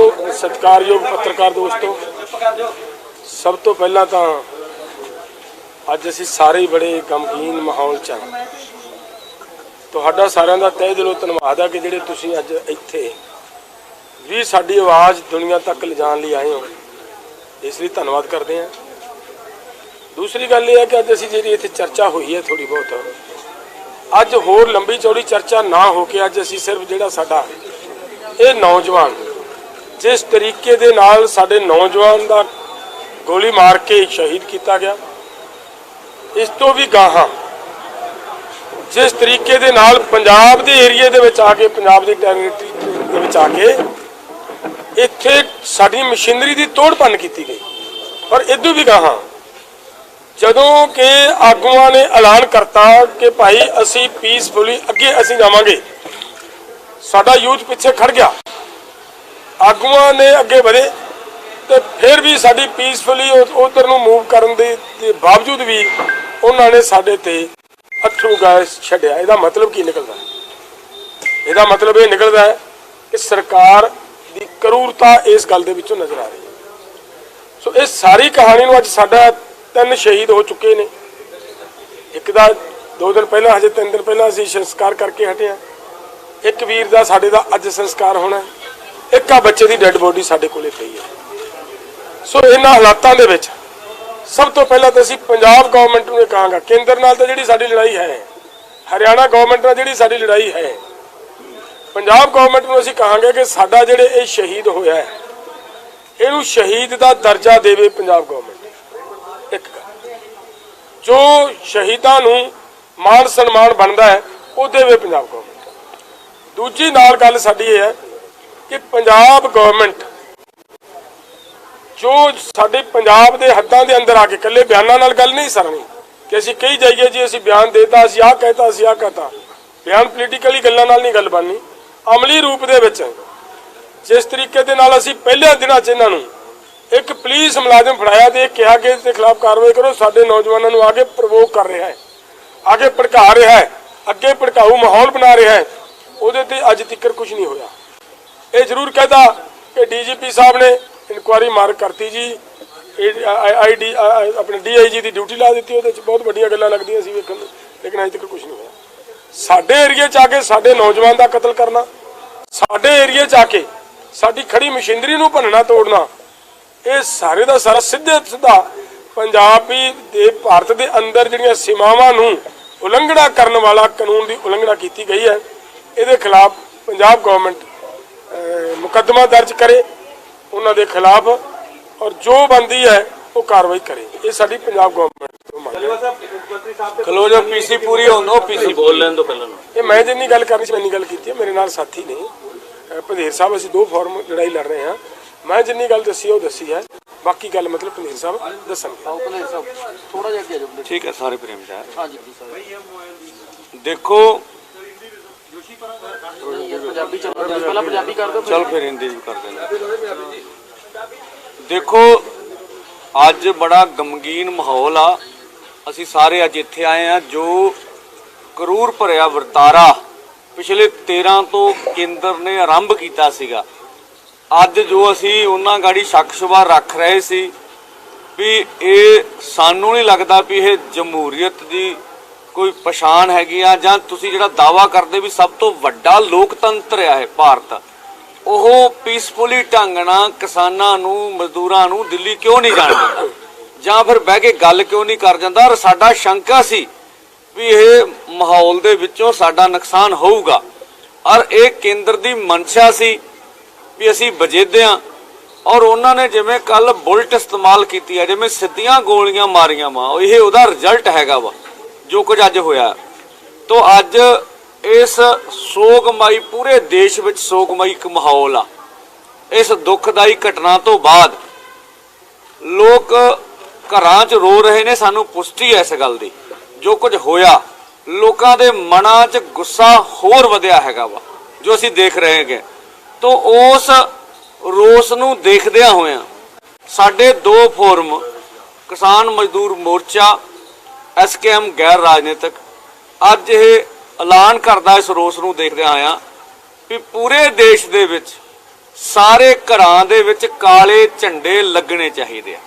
ਸਤਿਕਾਰਯੋਗ ਪੱਤਰਕਾਰ ਦੋਸਤੋ, ਸਭ ਤੋਂ ਪਹਿਲਾਂ ਤਾਂ ਅੱਜ ਅਸੀਂ ਸਾਰੇ ਹੀ ਬੜੇ ਗਮਗੀਨ ਮਾਹੌਲ 'ਚ ਹਾਂ। ਤੁਹਾਡਾ ਸਾਰਿਆਂ ਦਾ ਤਹਿ ਦਿਲੋਂ ਧੰਨਵਾਦ ਹੈ ਕਿ ਜਿਹੜੇ ਤੁਸੀਂ ਅੱਜ ਇੱਥੇ ਵੀ ਸਾਡੀ ਆਵਾਜ਼ ਦੁਨੀਆ ਤੱਕ ਲਿਜਾਣ ਲਈ ਆਏ ਹੋ। ਇਸ ਲਈ ਧੰਨਵਾਦ ਕਰਦੇ ਹਾਂ। ਦੂਸਰੀ ਗੱਲ ਇਹ ਹੈ ਕਿ ਅੱਜ ਅਸੀਂ ਜਿਹੜੀ ਇੱਥੇ ਚਰਚਾ ਹੋਈ ਹੈ ਥੋੜੀ ਬਹੁਤ, ਅੱਜ ਹੋਰ ਲੰਬੀ ਚੌੜੀ ਚਰਚਾ ਨਾ ਹੋ ਕੇ ਅੱਜ ਅਸੀਂ ਸਿਰਫ ਜਿਹੜਾ ਸਾਡਾ ਇਹ ਨੌਜਵਾਨ ਜਿਸ ਤਰੀਕੇ ਦੇ ਨਾਲ ਸਾਡੇ ਨੌਜਵਾਨ ਦਾ ਗੋਲੀ ਮਾਰ ਕੇ ਸ਼ਹੀਦ ਕੀਤਾ ਗਿਆ। ਇਸ ਤੋਂ ਵੀ ਗਾਹਾਂ, ਜਿਸ ਤਰੀਕੇ ਦੇ ਨਾਲ ਪੰਜਾਬ ਦੇ ਏਰੀਏ ਦੇ ਵਿੱਚ ਆ ਕੇ, ਪੰਜਾਬ ਦੀ ਟੈਰੀਟਰੀ ਦੇ ਵਿੱਚ ਆ ਕੇ ਇੱਥੇ ਸਾਡੀ ਮਸ਼ੀਨਰੀ ਦੀ ਤੋੜ ਭੰਨ ਕੀਤੀ ਗਈ। ਪਰ ਇਦੋਂ ਵੀ ਗਾਹਾਂ, ਜਦੋਂ ਕਿ ਆਗੂਆਂ ਨੇ ਐਲਾਨ ਕਰਤਾ ਕਿ ਭਾਈ ਅਸੀਂ ਪੀਸਫੁਲੀ ਅੱਗੇ ਅਸੀਂ ਜਾਵਾਂਗੇ, ਸਾਡਾ ਯੂਥ ਪਿੱਛੇ ਖੜ ਗਿਆ। ਆਗੂਆਂ ਨੇ ਅੱਗੇ ਵਧੇ ਤੇ ਫਿਰ ਵੀ ਸਾਡੀ ਪੀਸਫੁਲੀ ਉਧਰ ਨੂੰ ਮੂਵ ਕਰਨ ਦੇ ਬਾਵਜੂਦ ਵੀ ਉਹਨਾਂ ਨੇ ਸਾਡੇ ਤੇ ਅਥਰੂ ਗੈਸ ਛੱਡਿਆ। ਇਹਦਾ ਮਤਲਬ ਕੀ ਨਿਕਲਦਾ ਇਹਦਾ ਮਤਲਬ ਇਹ ਨਿਕਲਦਾ ਹੈ ਕਿ ਸਰਕਾਰ ਦੀ ਕਰੂਰਤਾ ਇਸ ਗੱਲ ਦੇ ਵਿੱਚੋਂ ਨਜ਼ਰ ਆ ਰਹੀ ਹੈ। ਸੋ ਇਹ ਸਾਰੀ ਕਹਾਣੀ ਨੂੰ ਅੱਜ ਸਾਡਾ ਤਿੰਨ ਸ਼ਹੀਦ ਹੋ ਚੁੱਕੇ ਨੇ। ਇੱਕ ਦਾ ਦੋ ਦਿਨ ਪਹਿਲਾਂ, ਹਜੇ ਤਿੰਨ ਦਿਨ ਪਹਿਲਾਂ ਅਸੀਂ ਸੰਸਕਾਰ ਕਰਕੇ ਹਟੇ ਹਾਂ। ਇੱਕ ਵੀਰ ਦਾ, ਸਾਡੇ ਦਾ ਅੱਜ ਸੰਸਕਾਰ ਹੋਣਾ ਹੈ। ਬੱਚੇ ਦੀ ਡੈੱਡ ਬੋਡੀ ਸਾਡੇ ਕੋਲੇ ਪਈ ਹੈ ਸੋ ਇਹਨਾਂ ਹਾਲਾਤਾਂ ਦੇ ਵਿੱਚ ਸਭ ਤੋਂ ਪਹਿਲਾਂ ਤਾਂ ਅਸੀਂ ਪੰਜਾਬ ਗਵਰਨਮੈਂਟ ਨੂੰ ਇਹ ਕਹਾਂਗਾ, ਕੇਂਦਰ ਨਾਲ ਤਾਂ ਜਿਹੜੀ ਸਾਡੀ ਲੜਾਈ ਹੈ, ਹਰਿਆਣਾ ਗਵਰਨਮੈਂਟ ਨਾਲ ਜਿਹੜੀ ਸਾਡੀ ਲੜਾਈ ਹੈ, ਪੰਜਾਬ ਗਵਰਨਮੈਂਟ ਨੂੰ ਅਸੀਂ ਕਹਾਂਗੇ ਕਿ ਸਾਡਾ ਜਿਹੜੇ ਇਹ ਸ਼ਹੀਦ ਹੋਇਆ ਹੈ, ਇਹਨੂੰ ਸ਼ਹੀਦ ਦਾ ਦਰਜਾ ਦੇਵੇ ਪੰਜਾਬ ਗਵਰਨਮੈਂਟ ਇੱਕ ਜੋ ਸ਼ਹੀਦਾਂ ਨੂੰ ਮਾਣ ਸਨਮਾਨ ਬਣਦਾ ਹੈ, ਉਹ ਦੇਵੇ ਪੰਜਾਬ ਗਵਰਨਮੈਂਟ ਦੂਜੀ ਨਾਲ ਗੱਲ ਸਾਡੀ ਇਹ ਹੈ ਕਿ ਪੰਜਾਬ ਗਵਰਨਮੈਂਟ ਜੋ ਸਾਡੇ ਪੰਜਾਬ ਦੇ ਹੱਦਾਂ ਦੇ ਅੰਦਰ ਆ ਕੇ ਇਕੱਲੇ ਬਿਆਨਾਂ ਨਾਲ ਗੱਲ ਨਹੀਂ ਸਰਨੀ, ਕਿ ਅਸੀਂ ਕਹੀ ਜਾਈਏ ਜੀ, ਅਸੀਂ ਬਿਆਨ ਦੇਤਾ, ਅਸੀਂ ਆਹ ਕਹਿਤਾ, ਅਸੀਂ ਆਹ ਕਹਤਾ। ਬਿਆਨ ਪੋਲੀਟੀਕਲੀ ਗੱਲਾਂ ਨਾਲ ਨਹੀਂ ਗੱਲ ਬਣਨੀ। ਅਮਲੀ ਰੂਪ ਦੇ ਵਿੱਚ, ਜਿਸ ਤਰੀਕੇ ਦੇ ਨਾਲ ਅਸੀਂ ਪਹਿਲੇ ਦਿਨਾਂ 'ਚ ਇਹਨਾਂ ਨੂੰ ਇੱਕ ਪੁਲਿਸ ਮੁਲਾਜ਼ਮ ਫੜਾਇਆ ਤੇ ਕਿਹਾ ਕਿ ਇਸ ਦੇ ਖਿਲਾਫ ਕਾਰਵਾਈ ਕਰੋ, ਸਾਡੇ ਨੌਜਵਾਨਾਂ ਨੂੰ ਆਗੇ ਪ੍ਰਵੋਕ ਕਰ ਰਿਹਾ ਹੈ ਆਗੇ ਭੜਕਾ ਰਿਹਾ ਹੈ, ਅੱਗੇ ਭੜਕਾਊ ਮਾਹੌਲ ਬਣਾ ਰਿਹਾ ਹੈ, ਉਹਦੇ ਤੇ ਅੱਜ ਤੱਕ ਕੁਝ ਨਹੀਂ ਹੋਇਆ। ਇਹ ਜ਼ਰੂਰ ਕਹਦਾ ਕਿ ਡੀਜੀਪੀ ਸਾਹਿਬ ਨੇ ਇਨਕੁਆਰੀ ਮਾਰ ਕਰਤੀ ਜੀ। ਆਈਡੀ ਆਪਣੇ ਡੀਆਈਜੀ ਦੀ ਡਿਊਟੀ ਲਾ ਦਿੱਤੀ, ਉਹਦੇ ਚ ਬਹੁਤ ਵੱਡੀਆਂ ਗੱਲਾਂ ਲੱਗਦੀਆਂ ਸੀ ਵੇਖਣ ਨੂੰ, ਲੇਕਿਨ ਅਜੇ ਤੱਕ ਕੁਝ ਨਹੀਂ ਹੋਇਆ। ਸਾਡੇ ਏਰੀਏ ਚ ਆ ਕੇ ਸਾਡੇ ਨੌਜਵਾਨ ਦਾ ਕਤਲ ਕਰਨਾ, ਸਾਡੇ ਏਰੀਏ ਚ ਆ ਕੇ ਸਾਡੀ ਖੜੀ ਮਸ਼ੀਨਰੀ ਨੂੰ ਭੰਨਣਾ, ਤੋੜਨਾ, ਇਹ ਸਾਰੇ ਦਾ ਸਾਰਾ ਸਿੱਧੇ ਸਿੱਧਾ ਪੰਜਾਬੀ ਦੇ, ਭਾਰਤ ਦੇ ਅੰਦਰ ਜਿਹੜੀਆਂ ਸੀਮਾਵਾਂ ਨੂੰ ਉਲੰਘਣਾ ਕਰਨ ਵਾਲਾ ਕਾਨੂੰਨ ਦੀ ਉਲੰਘਣਾ ਕੀਤੀ ਗਈ ਹੈ, ਇਹਦੇ ਖਿਲਾਫ ਪੰਜਾਬ ਗਵਰਨਮੈਂਟ ਮੁਕੱਦਮਾ ਦਰਜ ਕਰੇ ਉਹਨਾਂ ਦੇ ਖਿਲਾਫ ਔਰ ਜੋ ਬੰਦੀ ਹੈ ਉਹ ਕਾਰਵਾਈ ਕਰੇ। ਇਹ ਸਾਡੀ ਪੰਜਾਬ ਗਵਰਨਮੈਂਟ ਤੋਂ ਮੰਗ ਹੈ। ਖਲੋ ਜਾ ਪੀਸੀ ਪੂਰੀ ਹੋਣ ਪੀਸੀ ਬੋਲ ਲੈਣ ਦੋ ਪਹਿਲਾਂ ਇਹ ਮੈਂ ਜਿੰਨੀ ਗੱਲ ਕਰਨੀ ਸੀ ਮੈਂ ਇੰਨੀ ਗੱਲ ਕੀਤੀ ਹੈ ਮੇਰੇ ਨਾਲ ਸਾਥੀ ਨੇ। ਪੰਧੇਰ ਸਾਹਿਬ ਅਸੀਂ ਦੋ ਫਾਰਮ ਲੜਾਈ ਲੜ ਰਹੇ ਹਾਂ। ਮੈਂ ਜਿੰਨੀ ਗੱਲ ਦੱਸੀ ਉਹ ਦੱਸੀ ਹੈ। ਬਾਕੀ ਗੱਲ ਮਤਲਬ ਪੰਧੇਰ ਸਾਹਿਬ ਦੱਸਣਗੇ। ਥੋੜਾ ਜਿਹਾ ਅੱਗੇ ਆ ਜਾਓ ਠੀਕ ਹੈ ਸਾਰੇ ਪ੍ਰੇਮ ਹਾਂਜੀ ਦੇਖੋ ਪੰਜਾਬੀ ਚੱਲ ਪਹਿਲਾਂ ਪੰਜਾਬੀ ਕਰ ਦਿਓ ਚਲ ਫਿਰ ਹਿੰਦੀ ਵੀ ਕਰ ਦਿੰਦੇ ਦੇਖੋ, ਅੱਜ ਬੜਾ ਗਮਗੀਨ ਮਾਹੌਲ ਆ। ਅਸੀਂ ਸਾਰੇ ਅੱਜ ਇੱਥੇ ਆਏ ਆ ਜੋ ਕਰੂਰ ਭਰਿਆ ਵਰਤਾਰਾ ਪਿਛਲੇ 13 ਤੋਂ ਕੇਂਦਰ ਨੇ ਆਰੰਭ ਕੀਤਾ ਸੀਗਾ। ਅੱਜ ਜੋ ਅਸੀਂ ਉਹਨਾਂ ਗਾੜੀ ਸ਼ੱਕ ਸ਼ੁਬਾ ਰੱਖ ਰਹੇ ਸੀ ਵੀ ਇਹ ਸਾਨੂੰ ਨਹੀਂ ਲੱਗਦਾ ਵੀ ਇਹ ਜਮਹੂਰੀਅਤ ਦੀ ਕੋਈ ਪਛਾਣ ਹੈਗੀ ਆ ਜਾਂ ਤੁਸੀਂ ਜਿਹੜਾ ਦਾਵਾ ਕਰਦੇ ਵੀ ਸਭ ਤੋਂ ਵੱਡਾ ਲੋਕਤੰਤਰ ਆ ਇਹ ਭਾਰਤ, ਉਹ ਪੀਸਫੁਲੀ ਢੰਗ ਨਾਲ ਕਿਸਾਨਾਂ ਨੂੰ, ਮਜ਼ਦੂਰਾਂ ਨੂੰ ਦਿੱਲੀ ਕਿਉਂ ਨਹੀਂ ਜਾਣ ਦਿੰਦਾ? ਜਾਂ ਫਿਰ ਬਹਿ ਕੇ ਗੱਲ ਕਿਉਂ ਨਹੀਂ ਕਰ ਜਾਂਦਾ? ਔਰ ਸਾਡਾ ਸ਼ੰਕਾ ਸੀ ਵੀ ਇਹ ਮਾਹੌਲ ਦੇ ਵਿੱਚੋਂ ਸਾਡਾ ਨੁਕਸਾਨ ਹੋਊਗਾ। ਔਰ ਇਹ ਕੇਂਦਰ ਦੀ ਮਨਸ਼ਾ ਸੀ ਵੀ ਅਸੀਂ ਵਜੇਦਿਆਂ ਔਰ ਉਹਨਾਂ ਨੇ ਜਿਵੇਂ ਕੱਲ ਬੁਲਟ ਇਸਤੇਮਾਲ ਕੀਤੀ ਹੈ ਜਿਵੇਂ ਸਿੱਧੀਆਂ ਗੋਲੀਆਂ ਮਾਰੀਆਂ ਵਾ ਇਹ ਉਹਦਾ ਰਿਜ਼ਲਟ ਹੈਗਾ ਵਾ। ਜੋ ਕੁਝ ਅੱਜ ਹੋਇਆ। ਤੋਂ ਅੱਜ ਇਸ ਸੋਗਮਈ, ਪੂਰੇ ਦੇਸ਼ ਵਿੱਚ ਸੋਗਮਈ ਇੱਕ ਮਾਹੌਲ ਆ। ਇਸ ਦੁਖਦਾਈ ਘਟਨਾ ਤੋਂ ਬਾਅਦ ਲੋਕ ਘਰਾਂ 'ਚ ਰੋ ਰਹੇ ਨੇ, ਸਾਨੂੰ ਪੁਸ਼ਟੀ ਹੈ ਇਸ ਗੱਲ ਦੀ। ਜੋ ਕੁਝ ਹੋਇਆ, ਲੋਕਾਂ ਦੇ ਮਨਾਂ 'ਚ ਗੁੱਸਾ ਹੋਰ ਵਧਿਆ ਹੈਗਾ ਵਾ, ਜੋ ਅਸੀਂ ਦੇਖ ਰਹੇ ਹੈਗੇ। ਤੋਂ ਉਸ ਰੋਸ ਨੂੰ ਦੇਖਦਿਆਂ ਹੋਇਆਂ ਸਾਡੇ ਦੋ ਫੋਰਮ, ਕਿਸਾਨ ਮਜ਼ਦੂਰ ਮੋਰਚਾ ਐਸਕੇਐਮ ਗੈਰ ਰਾਜਨੀਤਿਕ ਅੱਜ ਇਹ ਐਲਾਨ ਕਰਦਾ ਇਸ ਰੋਸ ਨੂੰ ਦੇਖਦਿਆਂ ਆਇਆ ਵੀ ਪੂਰੇ ਦੇਸ਼ ਦੇ ਵਿੱਚ ਸਾਰੇ ਘਰਾਂ ਦੇ ਵਿੱਚ ਕਾਲੇ ਝੰਡੇ ਲੱਗਣੇ ਚਾਹੀਦੇ ਆ।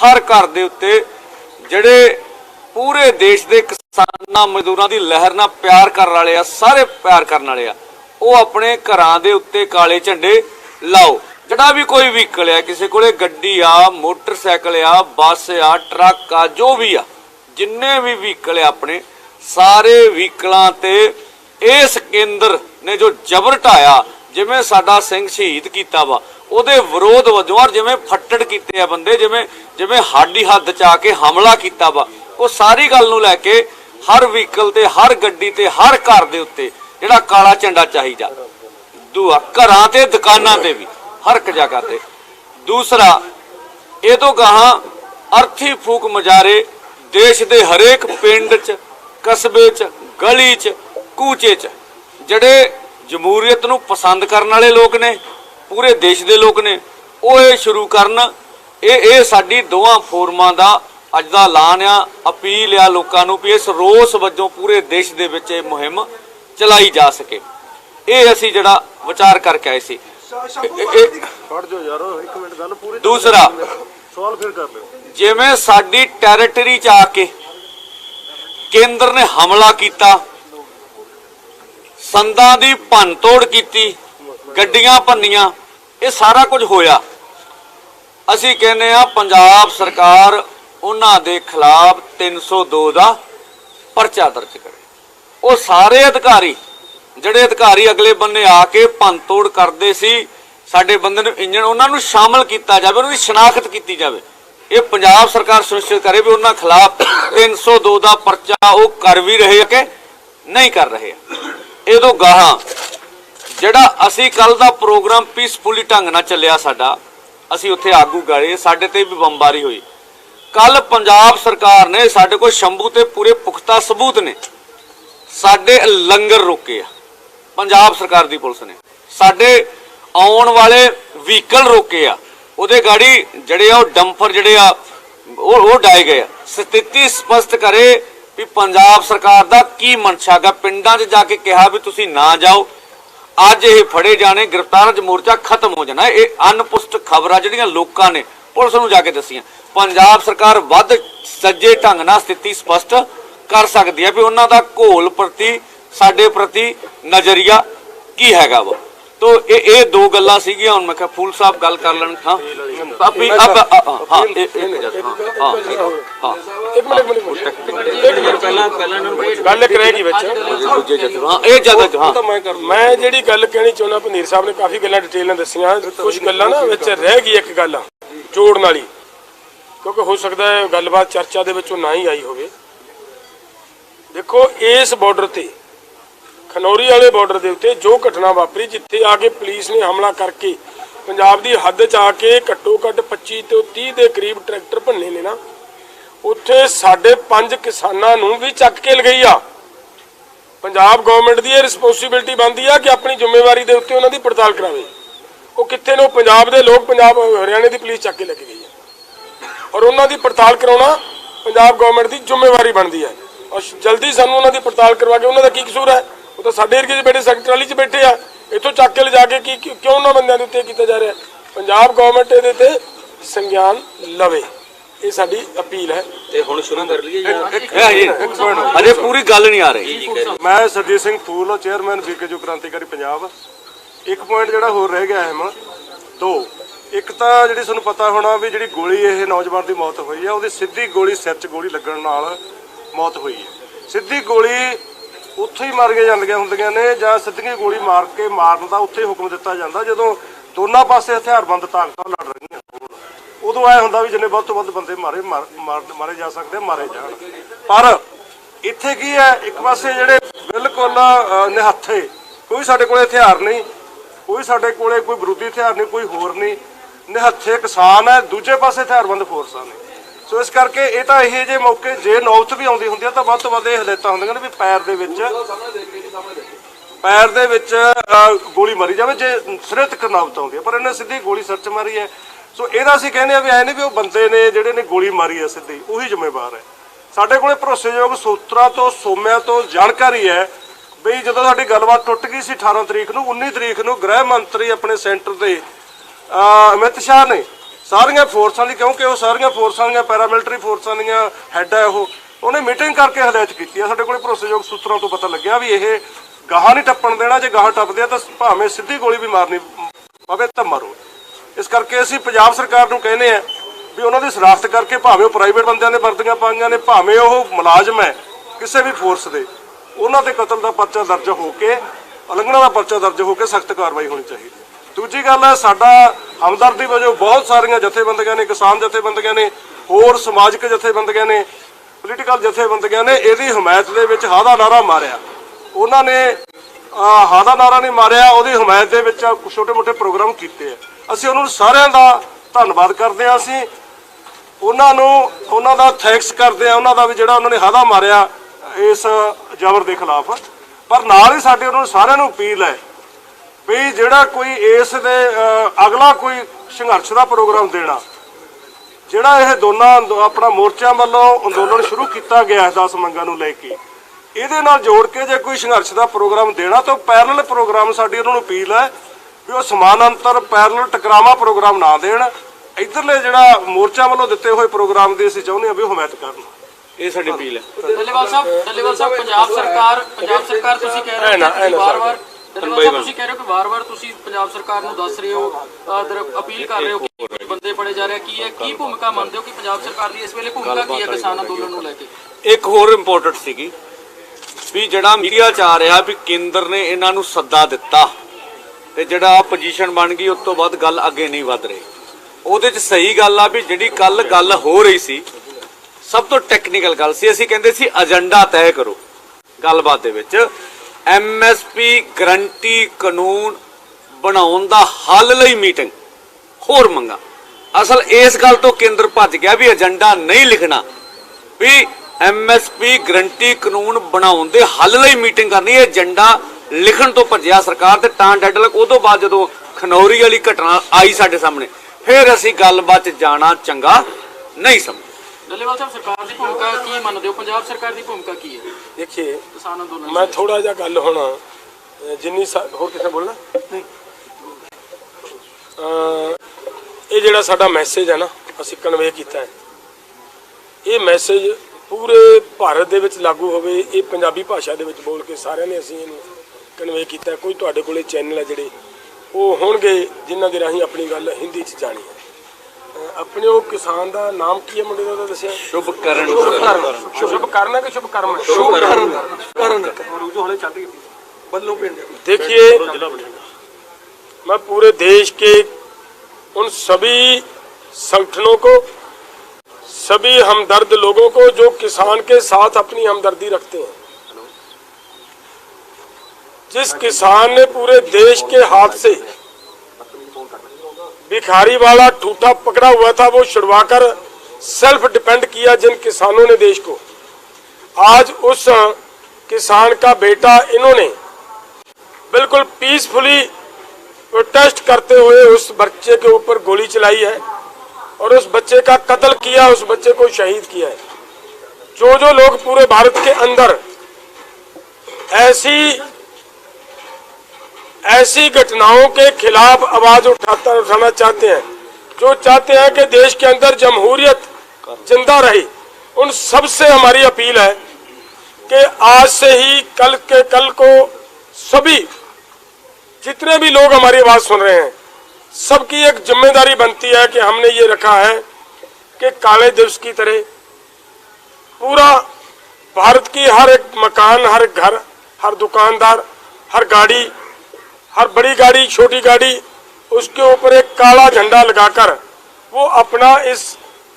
ਹਰ ਘਰ ਦੇ ਉੱਤੇ ਜਿਹੜੇ ਪੂਰੇ ਦੇਸ਼ ਦੇ ਕਿਸਾਨਾਂ, ਮਜ਼ਦੂਰਾਂ ਦੀ ਲਹਿਰ ਨਾਲ ਪਿਆਰ ਕਰਨ ਵਾਲੇ ਆ, ਸਾਰੇ ਪਿਆਰ ਕਰਨ ਵਾਲੇ ਆ, ਉਹ ਆਪਣੇ ਘਰਾਂ ਦੇ ਉੱਤੇ ਕਾਲੇ ਝੰਡੇ ਲਾਓ। ਜਿਹੜਾ ਵੀ ਕੋਈ ਵਹੀਕਲ ਆ, ਕਿਸੇ ਕੋਲੇ ਗੱਡੀ ਆ, ਮੋਟਰਸਾਈਕਲ ਆ, ਬੱਸ ਆ, ਟਰੱਕ ਆ, ਜੋ ਵੀ ਆ ਜਿੰਨੇ ਵੀ ਵਹੀਕਲ ਆ ਆਪਣੇ, ਸਾਰੇ ਵਹੀਕਲਾਂ ਤੇ ਇਸ ਕੇਂਦਰ ਨੇ ਜੋ ਜਬਰ ਢਾਇਆ, ਜਿਵੇਂ ਸਾਡਾ ਸਿੰਘ ਸ਼ਹੀਦ ਕੀਤਾ ਵਾ, ਉਹਦੇ ਵਿਰੋਧ ਵਜੋਂ ਔਰ ਜਿਵੇਂ ਫੱਟੜ ਕੀਤੇ ਆ ਬੰਦੇ, ਜਿਵੇਂ ਜਿਵੇਂ ਹਾਡੀ ਹੱਦ ਚ ਆ ਕੇ ਹਮਲਾ ਕੀਤਾ ਵਾ, ਉਹ ਸਾਰੀ ਗੱਲ ਨੂੰ ਲੈ ਕੇ ਹਰ ਵਹੀਕਲ ਤੇ, ਹਰ ਗੱਡੀ ਤੇ, ਹਰ ਘਰ ਦੇ ਉੱਤੇ ਜਿਹੜਾ ਕਾਲਾ ਝੰਡਾ ਚਾਹੀਦਾ। ਦੂਆ ਘਰਾਂ ਤੇ, ਦੁਕਾਨਾਂ ਤੇ ਵੀ, ਹਰ ਇੱਕ ਜਗ੍ਹਾ ਤੇ। ਦੂਸਰਾ, ਇਹ ਤੋਂ ਗਾਹਾਂ ਅਰਥੀ ਫੂਕ ਮਜਾਰੇ ਦੇਸ਼ ਦੇ ਹਰੇਕ ਪਿੰਡ 'ਚ ਕਸਬੇ 'ਚ ਗਲੀ 'ਚ ਕੂਚੇ 'ਚ ਜਿਹੜੇ ਜਮਹੂਰੀਅਤ ਨੂੰ ਪਸੰਦ ਕਰਨ ਵਾਲੇ ਲੋਕ ਨੇ ਪੂਰੇ ਦੇਸ਼ ਦੇ ਲੋਕ ਨੇ ਉਹ ਇਹ ਸ਼ੁਰੂ ਕਰਨ ਇਹ ਇਹ ਸਾਡੀ ਦੋਵਾਂ ਫੋਰਮਾਂ ਦਾ ਅੱਜ ਦਾ ਐਲਾਨ ਆ ਅਪੀਲ ਆ ਲੋਕਾਂ ਨੂੰ ਵੀ ਇਸ ਰੋਸ ਵਜੋਂ ਪੂਰੇ ਦੇਸ਼ ਦੇ ਵਿੱਚ ਇਹ ਮੁਹਿੰਮ ਚਲਾਈ ਜਾ ਸਕੇ। ਇਹ ਅਸੀਂ ਜਿਹੜਾ ਵਿਚਾਰ ਕਰਕੇ ਆਏ ਸੀ। ਇਹ- ਇਹ- ਫੜ ਜੋ ਯਾਰੋ ਇੱਕ ਮਿੰਟ ਗੱਲ ਪੂਰੀ ਦੂਸਰਾ ਸਵਾਲ ਫਿਰ ਕਰ ਲਿਓ। ਜਿਵੇਂ ਸਾਡੀ ਟੈਰੀਟਰੀ ਚ ਆ ਕੇ ਕੇਂਦਰ ਨੇ ਹਮਲਾ ਕੀਤਾ, ਸੰਦਾਂ ਦੀ ਭੰਨਤੋੜ ਕੀਤੀ, ਗੱਡੀਆਂ ਭੰਨੀਆਂ, ਇਹ ਸਾਰਾ ਕੁਝ ਹੋਇਆ। ਅਸੀਂ ਕਹਿੰਦੇ ਆ ਪੰਜਾਬ ਸਰਕਾਰ ਉਹਨਾਂ ਦੇ ਖਿਲਾਫ 302 ਦਾ ਪਰਚਾ ਦਰਜ ਕਰੇ। ਉਹ ਸਾਰੇ ਅਧਿਕਾਰੀ, ਜਿਹੜੇ ਅਧਿਕਾਰੀ ਅਗਲੇ ਬੰਨੇ ਆ ਕੇ ਭੰਨਤੋੜ ਕਰਦੇ ਸੀ ਸਾਡੇ ਬੰਦੇ ਨੂੰ ਇੰਜਣ ਉਹਨਾਂ ਨੂੰ ਸ਼ਾਮਲ ਕੀਤਾ ਜਾਵੇ, ਉਹਨਾਂ ਦੀ ਸ਼ਨਾਖਤ ਕੀਤੀ ਜਾਵੇ। ਇਹ ਪੰਜਾਬ ਸਰਕਾਰ ਸੁਨਿਸ਼ਚਿਤ ਕਰੇ ਵੀ ਉਹਨਾਂ ਖਿਲਾਫ 302 ਦਾ ਪਰਚਾ ਉਹ ਕਰ ਵੀ ਰਹੇ ਕਿ ਨਹੀਂ ਕਰ ਰਹੇ ਆ। ਗਾਹਾਂ ਜਿਹੜਾ ਅਸੀਂ ਕੱਲ ਦਾ ਪ੍ਰੋਗਰਾਮ ਪੀਸਫੁਲੀ ਢੰਗ ਨਾਲ ਚੱਲਿਆ ਸਾਡਾ, ਅਸੀਂ ਉੱਥੇ ਆਗੂ ਗਏ, ਸਾਡੇ ਤੇ ਵੀ ਬੰਬਾਰੀ ਹੋਈ। ਕੱਲ ਪੰਜਾਬ ਸਰਕਾਰ ਨੇ ਸਾਡੇ ਕੋਲ ਸ਼ੰਭੂ ਤੇ ਪੂਰੇ ਪੁਖਤਾ ਸਬੂਤ ਨੇ। ਸਾਡੇ ਲੰਗਰ ਰੋਕੇ ਆ। ਪੰਜਾਬ ਸਰਕਾਰ ਦੀ ਪੁਲਿਸ ਨੇ। ਸਾਡੇ ਆਉਣ ਵਾਲੇ ਵਹੀਕਲ ਰੋਕੇ ਆ। ਉਹਦੇ ਗਾੜੀ ਜਿਹੜੇ ਆ ਉਹ ਡੰਪਰ ਜਿਹੜੇ ਆ, ਉਹ ਉਹ ਡਾਏ ਗਏ ਸਥਿਤੀ ਸਪਸ਼ਟ ਕਰੇ ਵੀ ਪੰਜਾਬ ਸਰਕਾਰ ਦਾ ਕੀ ਮਨਸ਼ਾ ਪਿੰਡਾਂ 'ਚ ਜਾ ਕੇ ਕਿਹਾ ਵੀ ਤੁਸੀਂ ਨਾ ਜਾਓ। ਅੱਜ ਇਹ ਫੜੇ ਜਾਣੇ, ਗ੍ਰਿਫਤਾਰਾਂ 'ਚ ਮੋਰਚਾ ਖਤਮ ਹੋ ਜਾਣਾ। ਇਹ ਅਨਪੁਸ਼ਟ ਖਬਰਾਂ ਜਿਹੜੀਆਂ ਲੋਕਾਂ ਨੇ ਪੁਲਿਸ ਨੂੰ ਜਾ ਕੇ ਦੱਸੀਆਂ। ਪੰਜਾਬ ਸਰਕਾਰ ਵੱਧ ਸੱਜੇ ਢੰਗ ਨਾਲ ਸਥਿਤੀ ਸਪਸ਼ਟ ਕਰ ਸਕਦੀ ਹੈ ਵੀ ਉਹਨਾਂ ਦਾ ਘੋਲ ਪ੍ਰਤੀ, ਸਾਡੇ ਪ੍ਰਤੀ ਨਜ਼ਰੀਆ ਕੀ ਹੈਗਾ ਵਾ। ਤੋ ਇਹ ਇਹ ਦੋ ਗੱਲਾਂ ਸੀਗੀਆਂ ਹੁਣ ਮੈਂ ਕਿਹਾ ਫੂਲ ਸਾਹਿਬ ਗੱਲ ਕਰ ਲੈਣ ਹਾਂ। ਆਪੀ ਅਬ ਹਾਂ ਹਾਂ ਹਾਂ ਇੱਕ ਮਿੰਟ ਪਹਿਲਾਂ ਪਹਿਲਾਂ ਇਹਨਾਂ ਨੂੰ ਗੱਲ ਰਹਿ ਗਈ ਵਿੱਚ। ਦੂਜੇ ਹਾਂ ਇਹ ਜਗ੍ਹਾ ਹਾਂ। ਮੈਂ ਕਰ ਮੈਂ ਜਿਹੜੀ ਗੱਲ ਕਹਿਣੀ ਚਾਹੁੰਦਾ ਭਨੀਰ ਸਾਹਿਬ ਨੇ ਕਾਫੀ ਗੱਲਾਂ ਡਿਟੇਲ ਨਾਲ ਦੱਸੀਆਂ। ਕੁਝ ਗੱਲਾਂ ਨਾ ਵਿੱਚ ਰਹਿ ਗਈ ਇੱਕ ਗੱਲ। ਜੋੜਨ ਵਾਲੀ ਕਿਉਂਕਿ ਹੋ ਸਕਦਾ ਹੈ ਗੱਲਬਾਤ ਚਰਚਾ ਦੇ ਵਿੱਚੋਂ ਨਾ ਹੀ ਆਈ ਹੋਵੇ। ਦੇਖੋ ਇਸ ਬਾਰਡਰ ਤੇ ਖਨੌਰੀ ਵਾਲੇ ਬਾਰਡਰ ਦੇ ਉੱਤੇ ਜੋ ਘਟਨਾ ਵਾਪਰੀ ਜਿੱਥੇ ਆ ਕੇ ਪੁਲਿਸ ਨੇ ਹਮਲਾ ਕਰਕੇ ਪੰਜਾਬ ਦੀ ਹੱਦ 'ਚ ਆ ਕੇ ਘੱਟੋ ਘੱਟ 25 ਤੋਂ 30 ਦੇ ਕਰੀਬ ਟਰੈਕਟਰ ਭੰਨੇ ਨੇ ਨਾ, ਉੱਥੇ ਸਾਡੇ ਪੰਜ ਕਿਸਾਨਾਂ ਨੂੰ ਵੀ ਚੱਕ ਕੇ ਲਗਈ ਆ। ਪੰਜਾਬ ਗਵਰਨਮੈਂਟ ਦੀ ਇਹ ਰਿਸਪੌਂਸਿਬਿਲਟੀ ਬਣਦੀ ਆ ਕਿ ਆਪਣੀ ਜ਼ਿੰਮੇਵਾਰੀ ਦੇ ਉੱਤੇ ਉਹਨਾਂ ਦੀ ਪੜਤਾਲ ਕਰਾਵੇ। ਉਹ ਕਿੱਥੇ ਨੇ ਪੰਜਾਬ ਦੇ ਲੋਕ, ਪੰਜਾਬ, ਹਰਿਆਣੇ ਦੀ ਪੁਲਿਸ ਚੱਕ ਕੇ ਲੈ ਕੇ ਗਈ ਹੈ ਔਰ ਉਹਨਾਂ ਦੀ ਪੜਤਾਲ ਕਰਾਉਣਾ ਪੰਜਾਬ ਗਵਰਨਮੈਂਟ ਦੀ ਜ਼ਿੰਮੇਵਾਰੀ ਬਣਦੀ ਹੈ ਔਰ ਜਲਦੀ ਸਾਨੂੰ ਉਹਨਾਂ ਦੀ ਪੜਤਾਲ ਕਰਵਾ ਕੇ ਉਹਨਾਂ ਦਾ ਕੀ ਕਸੂਰ ਹੈ? ਉਹ ਤਾਂ ਸਾਡੇ ਏਰੀਏ 'ਚ ਬੈਠੇ ਸੈਕਟਰਾਲੀ 'ਚ ਬੈਠੇ ਆ ਇੱਥੋਂ ਚੱਕ ਕੇ ਲਿਜਾ ਕੇ ਕੀ ਕੀ- ਕਿਉਂ ਉਹਨਾਂ ਬੰਦਿਆਂ ਦੇ ਉੱਤੇ ਕੀਤਾ ਜਾ ਰਿਹਾ? ਹੈ? ਪੰਜਾਬ ਗਵਰਨਮੈਂਟ ਇਹਦੇ ਤੇ ਸੰਗਿਆਨ ਲਵੇ। ਇਹ ਸਾਡੀ ਅਪੀਲ ਹੈ। ਤੇ ਹੁਣ ਸ਼ੁਰੂ ਕਰ ਲਈਏ ਜਾਂ ਹਜੇ ਪੂਰੀ ਗੱਲ ਨਹੀਂ ਆ ਰਹੀ। ਮੈਂ ਸਰਜੀਤ ਸਿੰਘ ਫੂਲ ਚੇਅਰਮੈਨ ਜੋ ਕ੍ਰਾਂਤੀਕਾਰੀ ਪੰਜਾਬ। ਇੱਕ ਪੁਆਇੰਟ ਜਿਹੜਾ ਹੋਰ ਰਹਿ ਗਿਆ ਅਹਿਮ। ਦੋ ਇੱਕ ਤਾਂ ਜਿਹੜੀ ਤੁਹਾਨੂੰ ਪਤਾ ਹੋਣਾ ਵੀ ਜਿਹੜੀ ਗੋਲੀ ਇਹ ਨੌਜਵਾਨ ਦੀ ਮੌਤ ਹੋਈ ਆ ਉਹਦੀ ਸਿੱਧੀ ਗੋਲੀ ਸਿਰ 'ਚ ਗੋਲੀ ਲੱਗਣ ਨਾਲ ਮੌਤ ਹੋਈ ਹੈ। ਸਿੱਧੀ ਗੋਲੀ ਉੱਥੇ ਹੀ ਮਾਰੀਆਂ ਜਾਂਦੀਆਂ ਹੁੰਦੀਆਂ ਨੇ ਜਾਂ ਸਿੱਧੀ ਗੋਲੀ ਮਾਰ ਕੇ ਮਾਰਨ ਦਾ ਉੱਥੇ ਹੀ ਹੁਕਮ ਦਿੱਤਾ ਜਾਂਦਾ, ਜਦੋਂ ਦੋਨਾਂ ਪਾਸੇ ਹਥਿਆਰਬੰਦ ਤਾਕਤਾਂ ਲੜ ਰਹੀਆਂ ਹੋਣ। ਉਦੋਂ ਐ ਹੁੰਦਾ ਵੀ ਜਿੰਨੇ ਵੱਧ ਤੋਂ ਵੱਧ ਬੰਦੇ ਮਾਰੇ, ਮਾਰ- ਮਾਰ- ਮਾਰੇ ਜਾ ਸਕਦੇ, ਮਾਰੇ ਜਾਣ ਪਰ ਇੱਥੇ ਕੀ ਹੈ, ਇੱਕ ਪਾਸੇ ਜਿਹੜੇ ਬਿਲਕੁਲ ਨਿਹੱਥੇ, ਕੋਈ ਸਾਡੇ ਕੋਲੇ ਹਥਿਆਰ ਨਹੀਂ, ਕੋਈ ਸਾਡੇ ਕੋਲੇ ਕੋਈ ਵਿਰੋਧੀ ਹਥਿਆਰ ਨਹੀਂ, ਕੋਈ ਹੋਰ ਨਹੀਂ, ਨਿਹੱਥੇ ਕਿਸਾਨ ਹੈ, ਦੂਜੇ ਪਾਸੇ ਹਥਿਆਰਬੰਦ ਫੋਰਸਾਂ ਨੇ ਸੋ ਇਸ ਕਰਕੇ ਇਹ ਤਾਂ ਇਹੋ ਜਿਹੇ ਮੌਕੇ ਜੇ ਨੌਬਤ ਵੀ ਆਉਂਦੀ ਹੁੰਦੀ ਆ ਤਾਂ ਵੱਧ ਤੋਂ ਵੱਧ ਇਹ ਹਦਾਇਤਾਂ ਹੁੰਦੀਆਂ ਨੇ ਵੀ ਪੈਰ ਦੇ ਵਿੱਚ ਪੈਰ ਦੇ ਵਿੱਚ ਗੋਲੀ ਮਾਰੀ ਜਾਵੇ ਜੇ ਸਿਰੇ ਤੱਕ ਨੌਬਤ ਆਉਂਦੀ ਹੈ ਪਰ ਇਹਨੇ ਸਿੱਧੀ ਗੋਲੀ ਸਰਚ ਮਾਰੀ ਹੈ। ਸੋ ਇਹਦਾ ਅਸੀਂ ਕਹਿੰਦੇ ਆ ਵੀ ਐ ਨਹੀਂ ਵੀ ਉਹ ਬੰਦੇ ਨੇ ਜਿਹੜੇ ਨੇ ਗੋਲੀ ਮਾਰੀ ਹੈ ਸਿੱਧੀ, ਉਹੀ ਜ਼ਿੰਮੇਵਾਰ ਹੈ। ਸਾਡੇ ਕੋਲੇ ਭਰੋਸੇਯੋਗ ਸੂਤਰਾਂ ਤੋਂ, ਸੋਮਿਆਂ ਤੋਂ ਜਾਣਕਾਰੀ ਹੈ ਬਈ ਜਦੋਂ ਸਾਡੀ ਗੱਲਬਾਤ ਟੁੱਟ ਗਈ ਸੀ 18 ਤਰੀਕ ਨੂੰ 19 ਤਰੀਕ ਨੂੰ ਗ੍ਰਹਿ ਮੰਤਰੀ ਆਪਣੇ ਸੈਂਟਰ ਦੇ ਅਮਿਤ ਸ਼ਾਹ ਨੇ ਸਾਰੀਆਂ ਫੋਰਸਾਂ ਦੀ ਕਿਉਂਕਿ ਉਹ ਸਾਰੀਆਂ ਫੋਰਸਾਂ ਦੀਆਂ ਪੈਰਾਮਿਲਟਰੀ ਫੋਰਸਾਂ ਦੀਆਂ ਹੈੱਡ ਹੈ ਉਹ, ਉਹਨੇ ਮੀਟਿੰਗ ਕਰਕੇ ਹਦਾਇਤ ਕੀਤੀ ਹੈ। ਸਾਡੇ ਕੋਲੇ ਭਰੋਸੇਯੋਗ ਸੂਤਰਾਂ ਤੋਂ ਪਤਾ ਲੱਗਿਆ ਵੀ ਇਹ ਗਾਹਾਂ ਨਹੀਂ ਟੱਪਣ ਦੇਣਾ, ਜੇ ਗਾਹਾਂ ਟੱਪਦੇ ਆ ਤਾਂ ਭਾਵੇਂ ਸਿੱਧੀ ਗੋਲੀ ਵੀ ਮਾਰਨੀ ਪਵੇ ਤਾਂ ਮਾਰੋ। ਇਸ ਕਰਕੇ ਅਸੀਂ ਪੰਜਾਬ ਸਰਕਾਰ ਨੂੰ ਕਹਿੰਦੇ ਆ ਵੀ ਉਹਨਾਂ ਦੀ ਸਰਾਫਤ ਕਰਕੇ ਭਾਵੇਂ ਉਹ ਪ੍ਰਾਈਵੇਟ ਬੰਦਿਆਂ ਨੇ ਵਰਦੀਆਂ ਪਾਈਆਂ ਨੇ, ਭਾਵੇਂ ਉਹ ਮੁਲਾਜ਼ਮ ਹੈ ਕਿਸੇ ਵੀ ਫੋਰਸ ਦੇ, ਉਹਨਾਂ ਤੇ ਕਤਲ ਦਾ ਪਰਚਾ ਦਰਜ ਹੋ ਕੇ, ਉਲੰਘਣਾ ਦਾ ਪਰਚਾ ਦਰਜ ਹੋ ਕੇ ਸਖਤ ਕਾਰਵਾਈ ਹੋਣੀ ਚਾਹੀਦੀ ਦੂਜੀ ਗੱਲ ਹੈ ਸਾਡਾ ਹਮਦਰਦੀ ਵਜੋਂ ਬਹੁਤ ਸਾਰੀਆਂ ਜਥੇਬੰਦੀਆਂ ਨੇ ਕਿਸਾਨ ਜਥੇਬੰਦੀਆਂ ਨੇ ਹੋਰ ਸਮਾਜਿਕ ਜਥੇਬੰਦੀਆਂ ਨੇ ਪੋਲੀਟੀਕਲ ਜਥੇਬੰਦੀਆਂ ਨੇ ਇਹਦੀ ਹਮਾਇਤ ਦੇ ਵਿੱਚ ਹਾਦਾ ਨਾਰਾ ਮਾਰਿਆ। ਉਹਨਾਂ ਨੇ ਅਹ, ਹਾਦਾ ਨਾਰਾ ਨਹੀਂ ਮਾਰਿਆ ਉਹਦੀ ਹਮਾਇਤ ਦੇ ਵਿੱਚ ਛੋਟੇ ਮੋਟੇ ਪ੍ਰੋਗਰਾਮ ਕੀਤੇ ਆ। ਅਸੀਂ ਉਹਨਾਂ ਨੂੰ ਸਾਰਿਆਂ ਦਾ ਧੰਨਵਾਦ ਕਰਦੇ ਹਾਂ ਅਸੀਂ ਉਹਨਾਂ ਨੂੰ ਉਹਨਾਂ ਦਾ ਥੈਂਕਸ ਕਰਦੇ ਆ ਉਹਨਾਂ ਦਾ ਵੀ ਜਿਹੜਾ ਉਹਨਾਂ ਨੇ ਹਾਦਾ ਮਾਰਿਆ ਇਸ ਜ਼ਬਰ ਦੇ ਖਿਲਾਫ। ਪਰ ਨਾਲ ਹੀ ਸਾਡੇ ਉਹਨਾਂ ਨੂੰ ਸਾਰਿਆਂ ਨੂੰ ਅਪੀਲ ਹੈ ਵੀ ਜਿਹੜਾ ਕੋਈ ਇਸ ਦੇ ਅਗਲਾ ਕੋਈ ਸੰਘਰਸ਼ ਦਾ ਪ੍ਰੋਗਰਾਮ ਦੇਣਾ। ਜਿਹੜਾ ਇਹ ਦੋਨਾਂ ਆਪਣਾ ਮੋਰਚਿਆਂ ਵੱਲੋਂ ਅੰਦੋਲਨ ਸ਼ੁਰੂ ਕੀਤਾ ਗਿਆ ਹੈ 10 ਮੰਗਾਂ ਨੂੰ ਲੈ ਕੇ ਇਹਦੇ ਨਾਲ ਜੋੜ ਕੇ ਜੇ ਕੋਈ ਸੰਘਰਸ਼ ਦਾ ਪ੍ਰੋਗਰਾਮ ਦੇਣਾ ਤਾਂ ਪੈਰਲਲ ਪ੍ਰੋਗਰਾਮ ਸਾਡੀ ਉਹਨਾਂ ਨੂੰ ਅਪੀਲ ਹੈ ਵੀ ਉਹ ਸਮਾਨਾਂਤਰ ਪੈਰਲਲ ਟਕਰਾਵਾ ਪ੍ਰੋਗਰਾਮ ਨਾ ਦੇਣ। ਇਧਰਲੇ ਜਿਹੜਾ ਮੋਰਚਾ ਵੱਲੋਂ ਦਿੱਤੇ ਹੋਏ ਪ੍ਰੋਗਰਾਮ ਦੀ ਅਸੀਂ ਚਾਹੁੰਦੇ ਹਾਂ ਵੀ ਉਹ ਹਮਾਇਤ ਕਰਨ। ਇਹ ਸਾਡੀ ਅਪੀਲ ਹੈ। ਡੱਲੇਵਾਲ ਸਾਹਿਬ ਡੱਲੇਵਾਲ ਸਾਹਿਬ ਪੰਜਾਬ ਸਰਕਾਰ ਪੰਜਾਬ ਸਰਕਾਰ ਤੁਸੀਂ ਕਹਿ ਰਹੇ ਹੋ ਵਾਰ-ਵਾਰ ਡੱਲੇਵਾਲ ਸਾਹਿਬ ਤੁਸੀਂ ਕਹਿ ਰਹੇ ਹੋ ਕਿ ਵਾਰ-ਵਾਰ ਤੁਸੀਂ ਪੰਜਾਬ ਸਰਕਾਰ ਨੂੰ ਦੱਸ ਰਹੇ ਹੋ ਅਪੀਲ ਕਰ ਰਹੇ ਹੋ ਕਿ ਬੰਦੇ ਫੜੇ ਜਾ ਰਹੇ। ਕੀ ਹੈ ਕੀ ਭੂਮਿਕਾ ਮੰਨਦੇ ਹੋ ਕਿ ਪੰਜਾਬ ਸਰਕਾਰ ਦੀ ਇਸ ਵੇਲੇ ਭੂਮਿਕਾ ਕੀ ਹੈ ਕਿਸਾਨ ਅੰਦੋਲਨ ਨੂੰ ਲੈ ਕੇ? ਇੱਕ ਹੋਰ ਇੰਪੋਰਟੈਂਟ ਸੀਗੀ ਵੀ ਜਿਹੜਾ ਮੀਡੀਆ ਚ ਆ ਰਿਹਾ ਵੀ ਕੇਂਦਰ ਨੇ ਇਹਨਾਂ ਨੂੰ ਸੱਦਾ ਦਿੱਤਾ ਤੇ ਜਿਹੜਾ ਪੋਜੀਸ਼ਨ ਬਣ ਗਈ ਉਸ ਤੋਂ ਬਾਅਦ ਗੱਲ ਅੱਗੇ ਨਹੀਂ ਵਧ ਰਹੀ। ਉਹਦੇ ਚ ਸਹੀ ਗੱਲ ਆ ਵੀ ਜਿਹੜੀ ਕੱਲ ਗੱਲ ਹੋ ਰਹੀ ਸੀ ਸਭ ਤੋਂ ਟੈਕਨੀਕਲ ਗੱਲ ਸੀ। ਅਸੀਂ ਕਹਿੰਦੇ ਸੀ ਏਜੰਡਾ ਤੈਅ ਕਰੋ। ਗੱਲਬਾਤ ਦੇ ਵਿੱਚ ਐਮਐਸਪੀ ਗਰੰਟੀ ਕਾਨੂੰਨ ਬਣਾਉਣ ਦਾ ਹੱਲ ਲਈ ਮੀਟਿੰਗ। ਹੋਰ ਮੰਗਾ। ਅਸਲ ਇਸ ਗੱਲ ਤੋਂ ਕੇਂਦਰ ਭੱਜ ਗਿਆ ਵੀ ਏਜੰਡਾ ਨਹੀਂ ਲਿਖਣਾ ਵੀ ਐਮਐਸਪੀ ਗਰੰਟੀ ਕਾਨੂੰਨ ਬਣਾਉਣ ਦੇ ਹੱਲ ਲਈ ਮੀਟਿੰਗ ਕਰਨੀ ਹੈ। ਏਜੰਡਾ ਲਿਖਣ ਤੋਂ ਭੱਜਿਆ ਸਰਕਾਰ ਤੇ ਤਾਂ ਡੈਡ ਲੱਗ। ਉਦੋਂ ਬਾਅਦ ਜਦੋਂ ਖਨੌਰੀ ਵਾਲੀ ਘਟਨਾ ਆਈ ਸਾਡੇ ਸਾਹਮਣੇ, ਫਿਰ ਅਸੀਂ ਗੱਲਬਾਤ ਜਾਣਾ ਚੰਗਾ ਨਹੀਂ ਸਮਝ ਡੱਲੇਵਾਲ ਸਾਹਿਬ ਸਰਕਾਰ ਦੀ ਭੂਮਿਕਾ ਕੀ ਮੰਨਦੇ ਹੋ? ਪੰਜਾਬ ਸਰਕਾਰ ਦੀ ਭੂਮਿਕਾ ਕੀ ਹੈ? ਦੇਖिए ਕਿਸਾਨ ਅੰਦੋਲਨ ਮੈਂ ਥੋੜਾ ਜਿਹਾ ਗੱਲ ਹੁਣ। ਅਹ, ਜਿੰਨੀ ਸਾ- ਹੋਰ ਕਿਸੇ ਨੇ ਬੋਲਣਾ? ਨਹੀਂ। ਅਹ, ਇਹ ਜਿਹੜਾ ਸਾਡਾ ਮੈਸੇਜ ਹੈ ਨਾ ਅਸੀਂ ਕਨਵੇ ਕੀਤਾ ਹੈ। ਇਹ ਮੈਸੇਜ ਪੂਰੇ ਭਾਰਤ ਦੇ ਵਿੱਚ ਲਾਗੂ ਹੋਵੇ ਇਹ ਪੰਜਾਬੀ ਭਾਸ਼ਾ ਦੇ ਵਿੱਚ ਬੋਲ ਕੇ ਸਾਰਿਆਂ ਨੇ ਅਸੀਂ ਇਹਨੂੰ ਕਨਵੇ ਕੀਤਾ ਹੈ। ਕੋਈ ਤੁਹਾਡੇ ਕੋਲੇ ਚੈਨਲ ਹੈ ਜਿਹੜੇ ਉਹ ਹੋਣਗੇ ਜਿਨ੍ਹਾਂ ਦੇ ਰਾਹੀਂ ਆਪਣੀ ਗੱਲ ਹਿੰਦੀ 'ਚ ਜਾਣੀ ਹੈ। ਆਪਣੇ ਉਹ ਕਿਸਾਨ ਦਾ ਨਾਮ ਕੀ ਹੈ ਮੁੰਡੇ ਦਾ ਉਹਦਾ ਦੱਸਿਆ ਸ਼ੁਭ ਕਰਨ ਸ਼ੁਭ ਕਰਨ ਹੈ ਕਿ ਸ਼ੁਭ ਕਰਮ ਹੈ ਸ਼ੁਭ ਕਰਨ देखिए मैं पूरे देश के उन सभी संगठनों को सभी हमदर्द लोगों को जो किसान के साथ अपनी हमदर्दी रखते हैं जिस किसान ने पूरे देश के हाथ से भिखारी वाला ठूठा पकड़ा हुआ था, वो छुड़वाकर सेल्फ डिपेंड किया जिन किसानों ने देश को। आज उस किसान का बेटा इन्होंने बिल्कुल पीसफुली प्रोटेस्ट करते हुए उस बच्चे के ऊपर गोली चलाई है और उस बच्चे का कत्ल किया, उस बच्चे को शहीद किया है। जो जो लोग पूरे भारत के अंदर ऐसी ऐसी घटनाओं के खिलाफ आवाज़ उठाता उठाना चाहते हैं, जो चाहते हैं कि देश के अंदर जमहूरियत ज़िंदा रहे। उन सबसे हमारी अपील है कि आज से ही कल के कल को सभी, जितने भी लोग हमारी आवाज़ सुन रहे हैं, सबकी एक ज़िम्मेदारी बनती है कि हमने ये रखा है कि काले दिवस की तरह पूरा भारत की हर एक मकान, हर घर, हर दुकानदार, हर गाड़ी हर बड़ी गाड़ी छोटी गाड़ी उसके ऊपर एक काला झंडा लगाकर वो अपना इस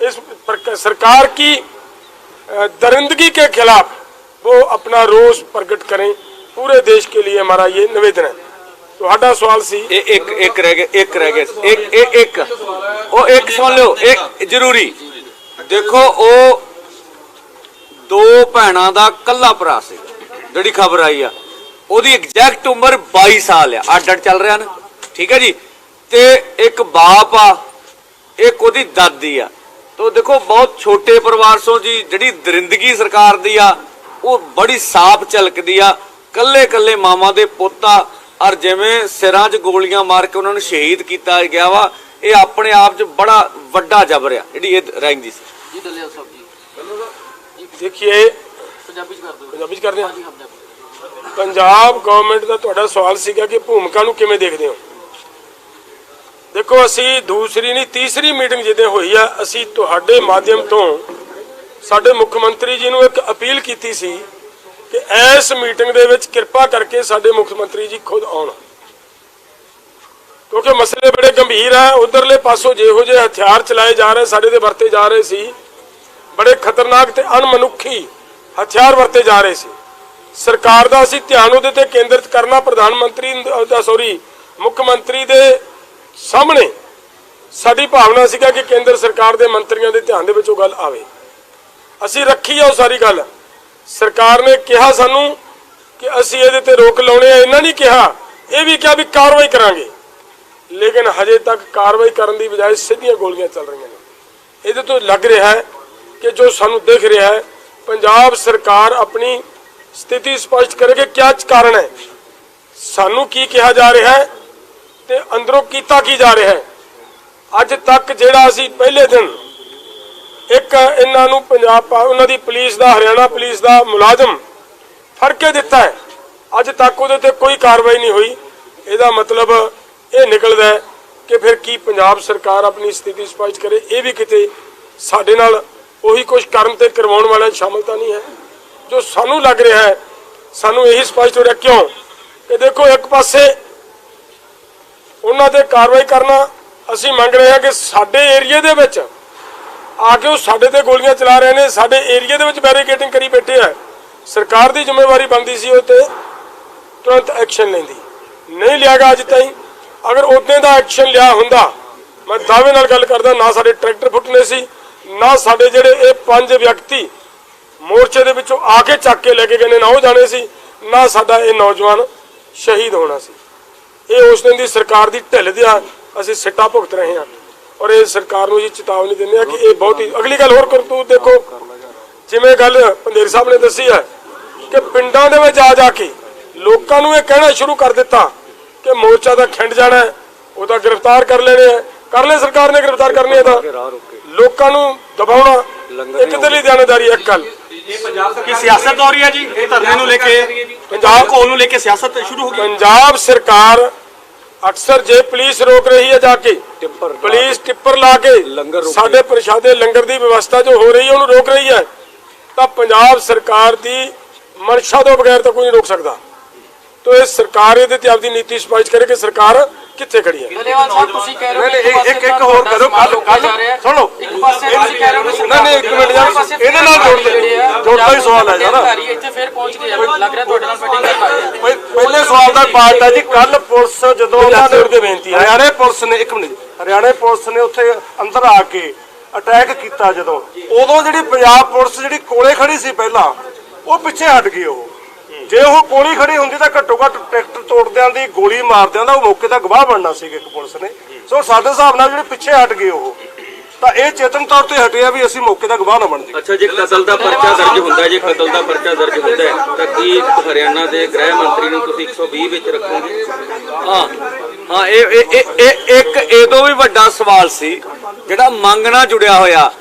इस प्रक- सरकार की अ, दरिंदगी के खिलाफ वो अपना रोष प्रकट करें पूरे देश के लिए हमारा ये निवेदन है ਤੁਹਾਡਾ ਸਵਾਲ ਸੀ ਇਹ ਇੱਕ ਇੱਕ ਰਹਿ ਗਿਆ ਇੱਕ ਰਹਿ ਗਿਆ ਇੱਕ ਇੱਕ ਇੱਕ ਉਹ ਇੱਕ ਸੁਣ ਲਿਓ ਇੱਕ ਜ਼ਰੂਰੀ ਦੇਖੋ ਉਹ ਦੋ ਭੈਣਾਂ ਦਾ ਕੱਲਾ ਭਰਾ ਸੀ ਜਿਹੜੀ ਖਬਰ ਆਈ ਆ ਉਹਦੀ ਐਗਜ਼ੈਕਟ ਉਮਰ 22 ਸਾਲ ਆ ਅੱਡ ਅੱਡ ਚੱਲ ਰਿਹਾ ਨਾ। ਠੀਕ ਹੈ ਜੀ? ਤੇ ਇੱਕ ਬਾਪ ਆ ਇੱਕ ਉਹਦੀ ਦਾਦੀ ਆ। ਤੋ ਦੇਖੋ ਬਹੁਤ ਛੋਟੇ ਪਰਿਵਾਰ ਸੋ ਜੀ ਜਿਹੜੀ ਦਰਿੰਦਗੀ ਸਰਕਾਰ ਦੀ ਆ ਉਹ ਬੜੀ ਸਾਫ਼ ਝਲਕਦੀ ਆ। ਕੱਲੇ ਕੱਲੇ ਮਾਮਾ ਦੇ ਪੋਤਾ ਔਰ ਜਿਵੇਂ ਸਿਰਾਂ 'ਚ ਗੋਲੀਆਂ ਮਾਰ ਕੇ ਉਹਨਾਂ ਨੂੰ ਸ਼ਹੀਦ ਕੀਤਾ ਗਿਆ ਵਾ ਇਹ ਆਪਣੇ ਆਪ 'ਚ ਬੜਾ ਵੱਡਾ ਜਬਰ ਆ ਜਿਹੜੀ ਇਹ ਰਹਿੰਦੀ ਸੀ। ਜੀ ਦਲਿਆ ਸਾਹਿਬ ਜੀ। ਦੇਖੀਏ। ਪੰਜਾਬੀ ਚ ਕਰ ਦਿਓ। ਪੰਜਾਬੀ ਚ ਕਰਦੇ ਹਾਂ ਜੀ ਹਾਂ ਪੰਜਾਬ ਗਵਰਨਮੈਂਟ ਦਾ ਤੁਹਾਡਾ ਸਵਾਲ ਸੀਗਾ ਕਿ ਭੂਮਿਕਾ ਨੂੰ ਕਿਵੇਂ ਦੇਖਦੇ ਹੋ? ਦੇਖੋ, ਅਸੀਂ ਦੂਸਰੀ ਨਹੀਂ, ਤੀਸਰੀ ਮੀਟਿੰਗ ਜਿਹਦੇ ਹੋਈ ਆ, ਅਸੀਂ ਤੁਹਾਡੇ ਮਾਧਿਅਮ ਤੋਂ ਸਾਡੇ ਮੁੱਖ ਮੰਤਰੀ ਜੀ ਨੂੰ ਇੱਕ ਅਪੀਲ ਕੀਤੀ ਸੀ ਕਿ ਇਸ ਮੀਟਿੰਗ ਦੇ ਵਿੱਚ ਕਿਰਪਾ ਕਰਕੇ ਸਾਡੇ ਮੁੱਖ ਮੰਤਰੀ ਜੀ ਖੁਦ ਆਉਣ। ਕਿਉਂਕਿ ਮਸਲੇ ਬੜੇ ਗੰਭੀਰ ਆ, ਉਧਰਲੇ ਪਾਸੋਂ ਜਿਹੋ ਜਿਹੇ ਹਥਿਆਰ ਚਲਾਏ ਜਾ ਰਹੇ, ਸਾਡੇ ਦੇ ਵਰਤੇ ਜਾ ਰਹੇ ਸੀ, ਬੜੇ ਖਤਰਨਾਕ ਤੇ ਅਣਮਨੁੱਖੀ ਹਥਿਆਰ ਵਰਤੇ ਜਾ ਰਹੇ ਸੀ। ਸਰਕਾਰ ਦਾ ਅਸੀਂ ਧਿਆਨ ਉਹਦੇ ਤੇ ਕੇਂਦਰਿਤ ਕਰਨਾ, ਪ੍ਰਧਾਨ ਮੰਤਰੀ ਦਾ ਸੌਰੀ ਮੁੱਖ ਮੰਤਰੀ ਦੇ ਸਾਹਮਣੇ ਸਾਡੀ ਭਾਵਨਾ ਸੀਗਾ ਕਿ ਕੇਂਦਰ ਸਰਕਾਰ ਦੇ ਮੰਤਰੀਆਂ ਦੇ ਧਿਆਨ ਦੇ ਵਿੱਚ ਉਹ ਗੱਲ ਆਵੇ। ਅਸੀਂ ਰੱਖੀ ਆ ਉਹ ਸਾਰੀ ਗੱਲ। ਸਰਕਾਰ ਨੇ ਕਿਹਾ ਸਾਨੂੰ ਕਿ ਅਸੀਂ ਇਹਦੇ ਤੇ ਰੋਕ ਲਾਉਣੇ ਆ, ਇਹਨਾਂ ਨਹੀਂ ਕਿਹਾ। ਇਹ ਵੀ ਕਿਹਾ ਵੀ ਕਾਰਵਾਈ ਕਰਾਂਗੇ। ਲੇਕਿਨ ਹਜੇ ਤੱਕ ਕਾਰਵਾਈ ਕਰਨ ਦੀ ਬਜਾਏ ਸਿੱਧੀਆਂ ਗੋਲੀਆਂ ਚੱਲ ਰਹੀਆਂ ਨੇ। ਇਹਦੇ ਤੋਂ ਲੱਗ ਰਿਹਾ ਹੈ ਕਿ ਜੋ ਸਾਨੂੰ ਦਿਖ ਰਿਹਾ ਹੈ, ਪੰਜਾਬ ਸਰਕਾਰ ਆਪਣੀ ਸਥਿਤੀ ਸਪਸ਼ਟ ਕਰੇ ਕਿ ਕਿਆ ਕਾਰਨ ਹੈ। ਸਾਨੂੰ ਕੀ ਕਿਹਾ ਜਾ ਰਿਹਾ ਹੈ ਤੇ ਅੰਦਰੋਂ ਕੀਤਾ ਕੀ ਜਾ ਰਿਹਾ ਹੈ। ਅੱਜ ਤੱਕ ਜਿਹੜਾ ਅਸੀਂ ਪਹਿਲੇ ਦਿਨ ਇੱਕ ਇਹਨਾਂ ਨੂੰ ਪੰਜਾਬ ਪਾ- ਉਹਨਾਂ ਦੀ ਪੁਲਿਸ ਦਾ, ਹਰਿਆਣਾ ਪੁਲਿਸ ਦਾ ਮੁਲਾਜ਼ਮ ਫੜ ਕੇ ਦਿੱਤਾ ਹੈ। ਅੱਜ ਤੱਕ ਉਹਦੇ ਤੇ ਕੋਈ ਕਾਰਵਾਈ ਨਹੀਂ ਹੋਈ। ਇਹਦਾ ਮਤਲਬ ਇਹ ਨਿਕਲਦਾ ਹੈ ਕਿ ਫਿਰ ਕੀ ਪੰਜਾਬ ਸਰਕਾਰ ਆਪਣੀ ਸਥਿਤੀ ਸਪਸ਼ਟ ਕਰੇ, ਇਹ ਵੀ ਕਿਤੇ ਸਾਡੇ ਨਾਲ ਉਹੀ ਕੁਝ ਕਰਨ ਤੇ ਕਰਵਾਉਣ ਵਾਲਿਆਂ 'ਚ ਸ਼ਾਮਲ ਤਾਂ ਨਹੀਂ ਹੈ। ਜੋ ਸਾਨੂੰ ਲੱਗ ਰਿਹਾ ਹੈ, ਸਾਨੂੰ ਇਹੀ ਸਪਸ਼ਟ ਹੋ ਰਿਹਾ ਕਿਉਂ? ਕਿ ਦੇਖੋ, ਇੱਕ ਪਾਸੇ ਉਹਨਾਂ ਤੇ ਕਾਰਵਾਈ ਕਰਨਾ ਅਸੀਂ ਮੰਗ ਰਹੇ ਹਾਂ ਕਿ ਸਾਡੇ ਏਰੀਏ ਦੇ ਵਿੱਚ ਆ ਕੇ ਉਹ ਸਾਡੇ ਤੇ ਗੋਲੀਆਂ ਚਲਾ ਰਹੇ ਨੇ, ਸਾਡੇ ਏਰੀਆ ਦੇ ਵਿੱਚ ਬੈਰੀਕੇਡਿੰਗ ਕਰੀ ਬੈਠੇ ਆ। ਸਰਕਾਰ ਦੀ ਜ਼ਿੰਮੇਵਾਰੀ ਬਣਦੀ ਸੀ ਉਹ ਤੇ ਤੁਰੰਤ ਐਕਸ਼ਨ ਲੈਂਦੀ। ਨਹੀਂ ਲਿਆ ਗਿਆ ਅੱਜ ਤਾਈਂ। ਅਗਰ ਉਦੋਂ ਦਾ ਐਕਸ਼ਨ ਲਿਆ ਹੁੰਦਾ, ਮੈਂ ਦਾਅਵੇ ਨਾਲ ਗੱਲ ਕਰਦਾ, ਨਾ ਸਾਡੇ ਟਰੈਕਟਰ ਫੁੱਟਨੇ ਸੀ, ਨਾ ਸਾਡੇ ਜਿਹੜੇ ਇਹ ਪੰਜ ਵਿਅਕਤੀ ਮੋਰਚੇ ਦੇ ਵਿੱਚੋਂ ਆ ਕੇ ਚੱਕ ਕੇ ਲੈ ਕੇ ਗਏ ਨੇ ਨਾ ਉਹ ਜਾਣੇ ਸੀ ਨਾ ਸਾਡਾ ਇਹ ਨੌਜਵਾਨ ਸ਼ਹੀਦ ਹੋਣਾ ਸੀ। ਇਹ ਉਸ ਦਿਨ ਦੀ ਸਰਕਾਰ ਦੀ ਢਿੱਲ ਦਿਆ ਅਸੀਂ ਸਿੱਟਾ ਭੁਗਤ ਰਹੇ ਹਾਂ। ਔਰ ਇਹ ਸਰਕਾਰ ਨੂੰ ਜੀ ਚੇਤਾਵਨੀ ਦਿੰਦੇ ਆ ਕਿ ਇਹ ਬਹੁਤ ਹੀ ਅਗਲੀ ਗੱਲ ਹੋਰ ਕਰਤੂਤ ਦੇਖੋ ਜਿਵੇਂ ਗੱਲ ਪੰਦੇਰ ਸਾਹਿਬ ਨੇ ਦੱਸੀ ਹੈ ਕਿ ਪਿੰਡਾਂ ਦੇ ਵਿੱਚ ਆ ਜਾ ਕੇ ਲੋਕਾਂ ਨੂੰ ਇਹ ਕਹਿਣਾ ਸ਼ੁਰੂ ਕਰ ਦਿੱਤਾ ਕਿ ਮੋਰਚਾ ਦਾ ਖਿੰਡ ਜਾਣਾ ਉਹ ਤਾਂ ਗ੍ਰਿਫਤਾਰ ਕਰ ਲੈਣੇ ਆ ਕਰ ਲੈ ਸਰਕਾਰ ਨੇ ਗ੍ਰਿਫਤਾਰ ਕਰਨੇ ਆ ਤਾਂ। ਲੋਕਾਂ ਨੂੰ ਦਬਾਉਣਾ ਇਹ ਕਿਤੇ ਲਈ ਦਿਆਨਦਾਰੀ ਇੱਕ ਗੱਲ। ਕੀ ਸਿਆਸਤ ਹੋ ਰਹੀ ਹੈ ਜੀ? ਇਹ ਧਰਨੇ ਨੂੰ ਲੈ ਕੇ ਪੰਜਾਬ ਕੋਲ ਨੂੰ ਲੈ ਕੇ ਸਿਆਸਤ ਸ਼ੁਰੂ ਹੋ ਗਈ ਪੰਜਾਬ ਸਰਕਾਰ ਅਕਸਰ ਜੇ ਪੁਲਿਸ ਰੋਕ ਰਹੀ ਹੈ ਜਾ ਕੇ ਪੁਲਿਸ ਟਿੱਪਰ ਲਾ ਕੇ ਸਾਡੇ ਪ੍ਰਸ਼ਾਦੇ ਲੰਗਰ ਦੀ ਵਿਵਸਥਾ ਜੋ ਹੋ ਰਹੀ ਹੈ ਉਹਨੂੰ ਰੋਕ ਰਹੀ ਹੈ। ਤਾਂ ਪੰਜਾਬ ਸਰਕਾਰ ਦੀ ਮਨਸ਼ਾ ਤੋਂ ਬਗੈਰ ਤਾਂ ਕੋਈ ਨਹੀਂ ਰੋਕ ਸਕਦਾ। ਤੋ ਇਹ ਸਰਕਾਰ ਇਹਦੇ ਤੇ ਆਪਦੀ ਨੀਤੀ ਸਪਸ਼ਟ ਕਰੇ ਕਿ ਸਰਕਾਰ ਕਿੱਥੇ ਖੜੀ ਹੈ? ਦਲੇਵਾਲ ਸਾਹਿਬ ਤੁਸੀਂ ਕਹਿ ਰਹੇ ਹੋ ਨਹੀਂ, ਕਿ ਨਹੀਂ, ਇੱਕ- ਇੱਕ ਹੋਰ ਕਰੋ, ਕੱਲ੍ਹ- ਕੱਲ੍ਹ- ਸੁਣੋ। ਇੱਕ ਪਾਸੇ ਤੁਸੀਂ ਕਹਿ ਰਹੇ ਹੋ ਨਹੀਂ, ਨਹੀਂ, ਇੱਕ ਮਿੰਟ ਯਾਰ, ਇਹਦੇ ਨਾਲ ਜੋੜ ਦੇ- ਜਿਹੜੇ ਆ, ਜੋੜਦਾ ਹੀ ਸਵਾਲ ਹੈ ਯਾਰ। ਇੱਥੇ ਫੇਰ ਪਹੁੰਚ ਗਏ ਆ। ਲੱਗ ਰਿਹਾ ਤੁਹਾਡੇ ਨਾਲ ਮੀਟਿੰਗ ਕਰ ਰਹੇ ਆ। ਪਹਿ- ਪਹਿਲੇ ਸਵਾਲ ਦਾ ਪਾਰਟ ਹੈ ਜੀ ਕੱਲ ਪੁਲਿਸ ਜਦੋਂ ਉਹਨਾਂ ਜੋੜ ਕੇ ਬੇਨਤੀ। ਹਰਿਆਣੇ ਪੁਲਿਸ ਨੇ ਇੱਕ ਮਿੰਟ ਹਰਿਆਣੇ ਪੁਲਿਸ ਨੇ ਉੱਥੇ ਅੰਦਰ ਆ ਕੇ ਅਟੈਕ ਕੀਤਾ ਜਦੋਂ। ਉਦੋਂ ਜਿਹੜੀ ਪੰਜਾਬ ਪੁਲਿਸ ਜਿਹੜੀ ਕੋਲੇ ਖੜੀ ਸੀ ਪਹਿਲਾਂ ਉਹ ਪਿੱਛੇ ਹਟ ਗਈ ਉਹ। ਜੇ ਉਹ ਕੋਲੀ ਖੜੀ ਹੁੰਦੀ ਤਾਂ ਘੱਟੋ ਘੱਟ ਟਰੈਕਟਰ ਤੋੜਦਿਆਂ ਦੀ ਗੋਲੀ ਮਾਰਦਿਆਂ ਦਾ ਉਹ ਮੌਕੇ ਦਾ ਗਵਾਹ ਬਣਨਾ ਸੀ ਇੱਕ ਪੁਲਿਸ ਨੇ। ਸੋ ਸਾਡੇ ਹਿਸਾਬ ਨਾਲ ਜਿਹੜੇ ਪਿੱਛੇ ਹਟ ਗਏ ਉਹ ਤਾਂ ਇਹ ਚੇਤਨ ਤੌਰ ਤੇ ਹਟਿਆ ਵੀ ਅਸੀਂ ਮੌਕੇ ਦਾ ਗਵਾਹ ਨਾ ਬਣ ਜਾਈਏ। ਅੱਛਾ ਜੇ ਕਤਲ ਦਾ ਪਰਚਾ ਦਰਜ ਹੁੰਦਾ ਜੇ ਕਤਲ ਦਾ ਪਰਚਾ ਦਰਜ ਹੁੰਦਾ ਤਾਂ ਕੀ ਹਰਿਆਣਾ ਦੇ ਗ੍ਰਹਿ ਮੰਤਰੀ ਨੂੰ ਤੁਸੀਂ 120 ਵਿੱਚ ਰੱਖੋਗੇ? ਹਾਂ ਹਾਂ ਇਹ ਇਹ- ਇਹ ਇਹ ਇੱਕ ਇਹਦੋਂ ਵੀ ਵੱਡਾ ਸਵਾਲ ਸੀ ਜਿਹੜਾ ਮੰਗ ਨਾਲ ਜੁੜਿਆ ਹੋਇਆ।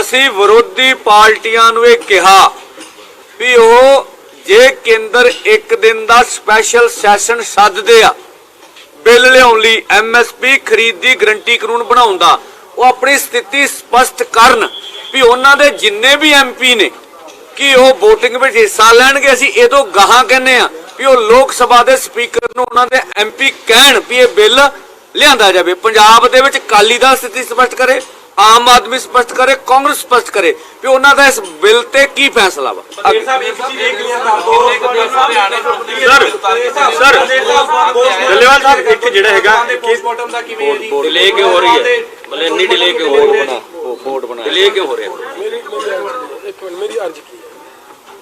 ਅਸੀਂ ਵਿਰੋਧੀ ਪਾਰਟੀਆਂ ਨੂੰ ਇਹ ਕਿਹਾ ਵੀ ਉਹ ਜੇ ਕੇਂਦਰ ਇੱਕ ਦਿਨ ਦਾ ਸਪੈਸ਼ਲ ਸੈਸ਼ਨ ਸੱਦਦੇ ਆ, ਬਿੱਲ ਲਿਆਉਣ ਲਈ ਐਮਐਸਪੀ ਖਰੀਦ ਦੀ ਗਰੰਟੀ ਕਾਨੂੰਨ ਬਣਾਉਣ ਉਹ ਆਪਣੀ ਸਥਿਤੀ ਸਪਸ਼ਟ ਕਰਨ ਵੀ ਉਹਨਾਂ ਦੇ ਜਿੰਨੇ ਵੀ ਐਮਪੀ ਨੇ ਕਿ ਉਹ VOTING ਵਿੱਚ ਹਿੱਸਾ ਲੈਣਗੇ, ਅਸੀਂ ਇਹ ਤੋਂ ਗਾਹਾਂ ਕਹਿੰਦੇ ਆ ਵੀ ਉਹ ਲੋਕ ਸਭਾ ਦੇ ਸਪੀਕਰ ਨੂੰ ਉਹਨਾਂ ਦੇ ਐਮਪੀ ਕਹਿਣ ਵੀ ਇਹ ਬਿੱਲ ਲਿਆਂਦਾ ਜਾਵੇ। ਪੰਜਾਬ ਦੇ ਵਿੱਚ ਕਾਲੀ ਦਲ ਸਥਿਤੀ ਸਪਸ਼ਟ ਕਰੇ ਆਮ ਆਦਮੀ ਸਪਸ਼ਟ ਕਰੇ ਕਾਂਗਰਸ ਸਪਸ਼ਟ ਕਰੇ ਵੀ ਉਹਨਾਂ ਦਾ ਇਸ ਬਿੱਲ ਤੇ ਕੀ ਫੈਸਲਾ ਵਾ? ਅੱਗੇ- ਸਰ ਸਰ ਡੱਲੇਵਾਲ ਸਾਹਿਬ ਇੱਕ ਜਿਹੜਾ ਹੈਗਾ ਪੋਸਟਮਾਰਟਮ ਦਾ ਕਿਵੇਂ ਹੈ? ਜੀ ਡਿਲੇ ਕਿਉਂ ਹੋ ਰਹੀ ਹੈ? ਮਤਲਬ ਇੰਨੀ ਡਿਲੇ ਕਿਉਂ ਹੋ ਰਹੀ ਹੈ? ਉਹ ਬੋਰਡ ਬਣਾ ਡਿਲੇ ਕਿਉਂ ਹੋ ਰਿਹਾ? ਮੇਰੀ ਮੇਰੀ ਅਰਜ਼- ਇੱਕ ਮਿੰਟ ਮੇਰੀ ਅਰਜ਼ ਕੀ ਹੈ?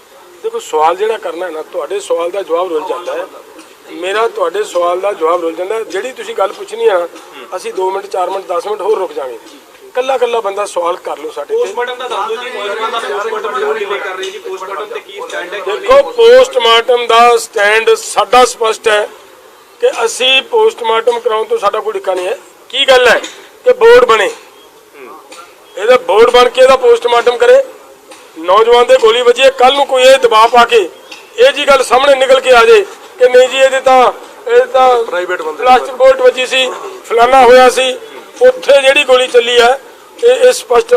ਦੇਖੋ ਸਵਾਲ ਜਿਹੜਾ ਕਰਨਾ ਹੈ ਨਾ ਤੁਹਾਡੇ ਸਵਾਲ ਦਾ ਜਵਾਬ ਰੁੱਲ ਜਾਂਦਾ ਹੈ। ਮੇਰਾ ਤੁਹਾਡੇ ਸਵਾਲ ਦਾ ਜਵਾਬ ਰੁੱਲ ਜਾਂਦਾ। ਜਿਹੜੀ ਤੁਸੀਂ ਗੱਲ ਪੁੱਛਣੀ ਆ ਅਸੀਂ 2 ਮਿੰਟ 4 ਮਿੰਟ 10 ਮਿੰਟ ਹੋਰ ਰੁਕ ਜਾਵਾਂਗੇ। ਕੱਲਾ ਕੱਲਾ ਬੰਦਾ ਸਵਾਲ ਕਰ ਲਓ ਸਾਡੇ ਤੇ। ਪੋਸਟਮਾਰਟਮ ਦਾ ਦੱਸ ਦਿਓ ਜੀ ਪੋਸਟਮਾਰਟਮ ਦਾ ਡਿਲੇ ਕਰ ਰਹੇ ਜੀ ਪੋਸਟਮਾਰਟਮ ਤੇ ਕੀ ਸਟੈਂਡ ਹੈ ਦੇਖੋ ਪੋਸਟਮਾਰਟਮ ਦਾ ਸਟੈਂਡ ਸਾਡਾ ਸਪਸ਼ਟ ਹੈ ਕਿ ਅਸੀਂ ਪੋਸਟਮਾਰਟਮ ਕਰਾਉਣ ਤੋਂ ਸਾਡਾ ਕੋਈ ਡਿੱਕਾ ਨਹੀਂ ਹੈ। ਕੀ ਗੱਲ ਹੈ? ਕਿ ਬੋਰਡ ਬਣੇ। ਇਹਦਾ ਬੋਰਡ ਬਣ ਕੇ ਇਹਦਾ ਪੋਸਟਮਾਰਟਮ ਕਰੇ। ਨੌਜਵਾਨ ਦੇ ਗੋਲੀ ਵੱਜੀ ਕੱਲ ਨੂੰ ਕੋਈ ਇਹ ਦਬਾਅ ਪਾ ਕੇ ਇਹ ਜੀ ਗੱਲ ਸਾਹਮਣੇ ਨਿਕਲ ਕੇ ਆ ਜੇ ਕਿ ਨਹੀਂ ਜੀ ਇਹਦੇ ਤਾਂ ਇਹ ਤਾਂ Private ਬੰਦੇ ਪਲਾਸਟਿਕ ਬੋਲਟ ਵੱਜੀ ਸੀ ਫਲਾਨਾ ਹੋਇਆ ਸੀ। ਉੱਥੇ ਜਿਹੜੀ ਗੋਲੀ ਚੱਲੀ ਹੈ ਇਹ ਇਹ ਸਪਸ਼ਟ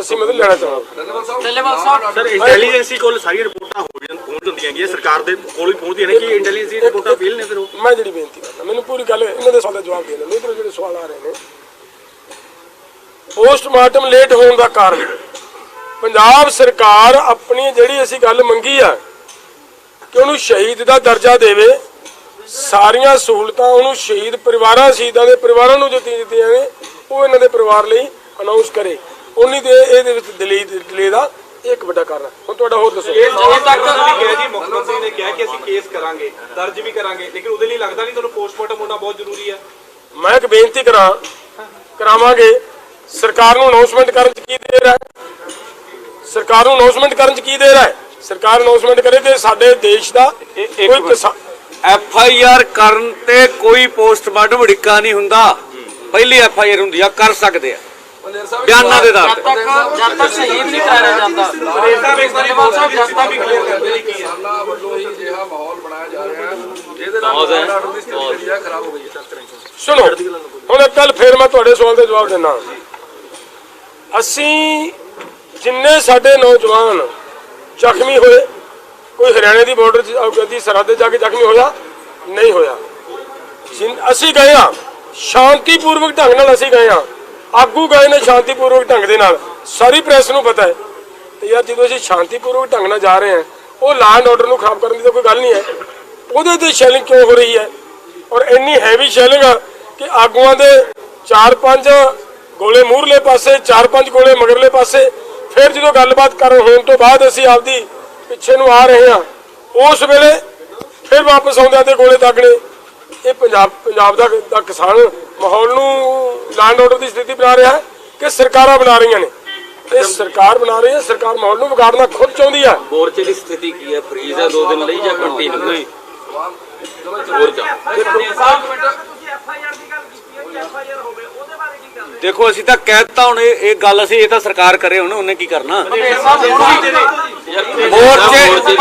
ਅਸੀਂ ਮਤਲਬ ਲੈਣਾ ਚਾਹਾਂਗੇ। ਸਾਹਿਬ। ਸਰ ਇੰਟੈਲੀਜੈਂਸੀ ਕੋਲ ਸਾਰੀ ਰਿਪੋਰਟਾਂ ਹੋ ਜਾਂ ਪਹੁੰਚ ਹੁੰਦੀਆਂ ਹੈਗੀਆਂ ਸਰਕਾਰ ਦੇ ਕੋਲ ਵੀ ਪਹੁੰਚਦੀਆਂ ਨੇ ਕਿ ਇੰਟੈਲੀਜੈਂਸੀ ਰਿਪੋਰਟਾਂ ਫੇਲ ਨੇ ਫਿਰ ਉਹ? ਮੈਂ ਜਿਹੜੀ ਬੇਨਤੀ ਕਰਦਾ ਮੈਨੂੰ ਪੂਰੀ ਗੱਲ ਇਹਨਾਂ ਦੇ ਸਵਾਲ ਦਾ ਜਵਾਬ ਦੇਣਾ ਨਹੀਂ ਜਿਹੜੇ ਸਵਾਲ ਆ ਰਹੇ ਨੇ ਪੋਸਟਮਾਰਟਮ ਲੇਟ ਹੋਣ ਦਾ ਕਾਰਨ ਪੰਜਾਬ ਸਰਕਾਰ ਆਪਣੀ ਜਿਹੜੀ ਅਸੀਂ ਗੱਲ ਮੰਗੀ ਆ ਕਿ ਉਹਨੂੰ ਸ਼ਹੀਦ ਦਾ ਦਰਜਾ ਦੇਵੇ ਸਾਰੀਆਂ ਸਹੂਲਤਾਂ ਉਹਨੂੰ ਸ਼ਹੀਦ ਪਰਿਵਾਰਾਂ ਸ਼ਹੀਦਾਂ ਦੇ ਪਰਿਵਾਰਾਂ ਨੂੰ ਦਿੱਤੀਆਂ ਦਿੱਤੀਆਂ ਨੇ ਉਹ ਇਹਨਾਂ ਦੇ ਪਰਿਵਾਰ ਲਈ ਅਨਾਉਂਸ ਕਰੇ। ਉਨੀ ਦੇ ਇਹਦੇ ਵਿੱਚ ਡਿਲੇ ਡਿਲੇ ਦਾ ਇੱਕ ਵੱਡਾ ਕਾਰਨ ਹੁਣ ਤੁਹਾਡਾ ਹੋਰ ਦੱਸੋ। ਜਦੋਂ ਤੱਕ ਕਿਹਾ ਜੀ ਮੁੱਖ ਮੰਤਰੀ ਨੇ ਕਿਹਾ ਕਿ ਅਸੀਂ ਕੇਸ ਕਰਾਂਗੇ ਦਰਜ ਵੀ ਕਰਾਂਗੇ ਲੇਕਿਨ ਉਹਦੇ ਲਈ ਲੱਗਦਾ ਨਹੀਂ ਤੁਹਾਨੂੰ ਪੋਸਟਮਾਰਟਮ ਹੋਣਾ ਬਹੁਤ ਜ਼ਰੂਰੀ ਹੈ। ਮੈਂ ਇੱਕ ਬੇਨਤੀ ਕਰਾਂ ਕਰਾਵਾਂਗੇ। ਸਰਕਾਰ ਨੂੰ ਅਨਾਉਂਸਮੈਂਟ ਕਰਨ ਚ ਕੀ ਦੇਰ ਹੈ? ਸਰਕਾਰ ਨੂੰ ਅਨਾਉਂਸਮੈਂਟ ਕਰਨ ਚ ਕੀ ਦੇਰ ਹੈ? ਸਰਕਾਰ ਅਨਾਉਂਸਮੈਂਟ ਕਰੇ ਕਿ ਸਾਡੇ ਦੇਸ਼ ਦਾ ਕੋਈ ਐਫ ਆਈ ਆਰ ਕਰਨ ਤੇ ਕੋਈ ਪੋਸਟਮਾਰਟਮ ਡਿੱਕਾ ਨਹੀਂ ਹੁੰਦਾ। ਪਹਿਲੀ ਐਫ ਆਈ ਆਰ ਹੁੰਦੀ ਆ ਕਰ ਸਕਦੇ ਆ। ਬਿਆਨਾਂ ਦੇ ਜਦ ਤੇ। ਤੱਕ ਜਦ ਤੱਕ ਸ਼ਹੀਦ ਨਹੀਂ ਕਰਾਇਆ ਜਾਂਦਾ। ਡੱਲੇਵਾਲ ਸਾਹਿਬ ਜਦ ਤੱਕ ਬਹੁਤ ਹੈ। ਬਹੁਤ। ਸੁਣੋ ਹੁਣ ਕੱਲ ਫਿਰ ਮੈਂ ਤੁਹਾਡੇ ਸਵਾਲ ਦਾ ਜਵਾਬ ਦਿੰਦਾ। ਅਸੀਂ ਜਿੰਨੇ ਸਾਡੇ ਨੌਜਵਾਨ ਜ਼ਖਮੀ ਹੋਏ ਕੋਈ ਹਰਿਆਣੇ ਦੀ ਬਾਰਡਰ ਦੀ ਸਰਹੱਦ ਤੇ ਜਾ ਕੇ ਜ਼ਖਮੀ ਹੋਇਆ? ਨਹੀਂ ਹੋਇਆ। ਅਸੀਂ ਗਏ ਆ ਸ਼ਾਂਤੀਪੂਰਵਕ ਢੰਗ ਨਾਲ ਅਸੀਂ ਗਏ ਆ ਆਗੂ ਗਏ ਨੇ ਸ਼ਾਂਤੀਪੂਰਵਕ ਢੰਗ ਦੇ ਨਾਲ। ਸਾਰੀ ਪ੍ਰੈਸ ਨੂੰ ਪਤਾ ਹੈ। ਤੇ ਯਾਰ ਜਦੋਂ ਅਸੀਂ ਸ਼ਾਂਤੀਪੂਰਵਕ ਢੰਗ ਨਾਲ ਜਾ ਰਹੇ ਹਾਂ, ਉਹ ਲਾਅ ਐਂਡ ਆਰਡਰ ਨੂੰ ਖਰਾਬ ਕਰਨ ਦੀ ਤਾਂ ਕੋਈ ਗੱਲ ਨਹੀਂ ਹੈ। ਉਹਦੇ ਤੇ ਸ਼ੈਲਿੰਗ ਕਿਉਂ ਹੋ ਰਹੀ ਹੈ? ਔਰ ਇੰਨੀ ਹੈਵੀ ਸ਼ੈਲਿੰਗ ਕਿ ਆਗੂਆਂ ਦੇ 4-5 ਗੋਲੇ ਮੂਹਰਲੇ ਪਾਸੇ 4-5 ਗੋਲੇ ਮਗਰਲੇ ਪਾਸੇ, ਫਿਰ ਜਦੋਂ ਗੱਲਬਾਤ ਕਰਨ ਹੋਣ ਤੋਂ ਬਾਅਦ ਅਸੀਂ ਆਪਦੀ ਪਿੱਛੇ ਨੂੰ ਆ ਰਹੇ ਹਾਂ। ਉਸ ਵੇਲੇ ਫਿਰ ਵਾਪਸ ਆਉਂਦਿਆਂ ਤੇ ਗੋਲੇ ਦਾਗਣੇ ਇਹ ਪੰਜਾਬ ਪੰਜਾਬ ਦਾ ਦਾ ਕਿਸਾਨ ਮਾਹੌਲ ਨੂੰ ਲੈਂਡ ਆਰਡਰ ਦੀ ਸਥਿਤੀ ਬਣਾ ਰਿਹਾ ਹੈ ਕਿ ਸਰਕਾਰਾਂ ਬਣਾ ਰਹੀਆਂ ਨੇ। ਇਹ ਸਰਕਾਰ ਬਣਾ ਰਹੀ ਹੈ ਸਰਕਾਰ ਮਾਹੌਲ ਨੂੰ ਵਿਗਾੜਨਾ ਖੁਦ ਚਾਹੁੰਦੀ ਹੈ। ਮੋਰਚੇ ਦੀ ਸਥਿਤੀ ਕੀ ਹੈ? ਫਰੀਜ਼ ਹੈ ਦੋ ਦਿਨ ਲਈ ਜਾਂ ਕੰਟੀਨਿਊ ਨਹੀਂ। ਮੋਰਚਾ। ਦੇਖੋ, ਅਸੀਂ ਤਾਂ ਕਹਿ ਹੁਣ ਇਹ ਇਹ ਗੱਲ ਅਸੀਂ ਇਹ ਤਾਂ ਸਰਕਾਰ ਕਰੇ ਹੁਣ, ਉਹਨੇ ਕੀ ਕਰਨਾ? ਮੋਰਚੇ ਦੀ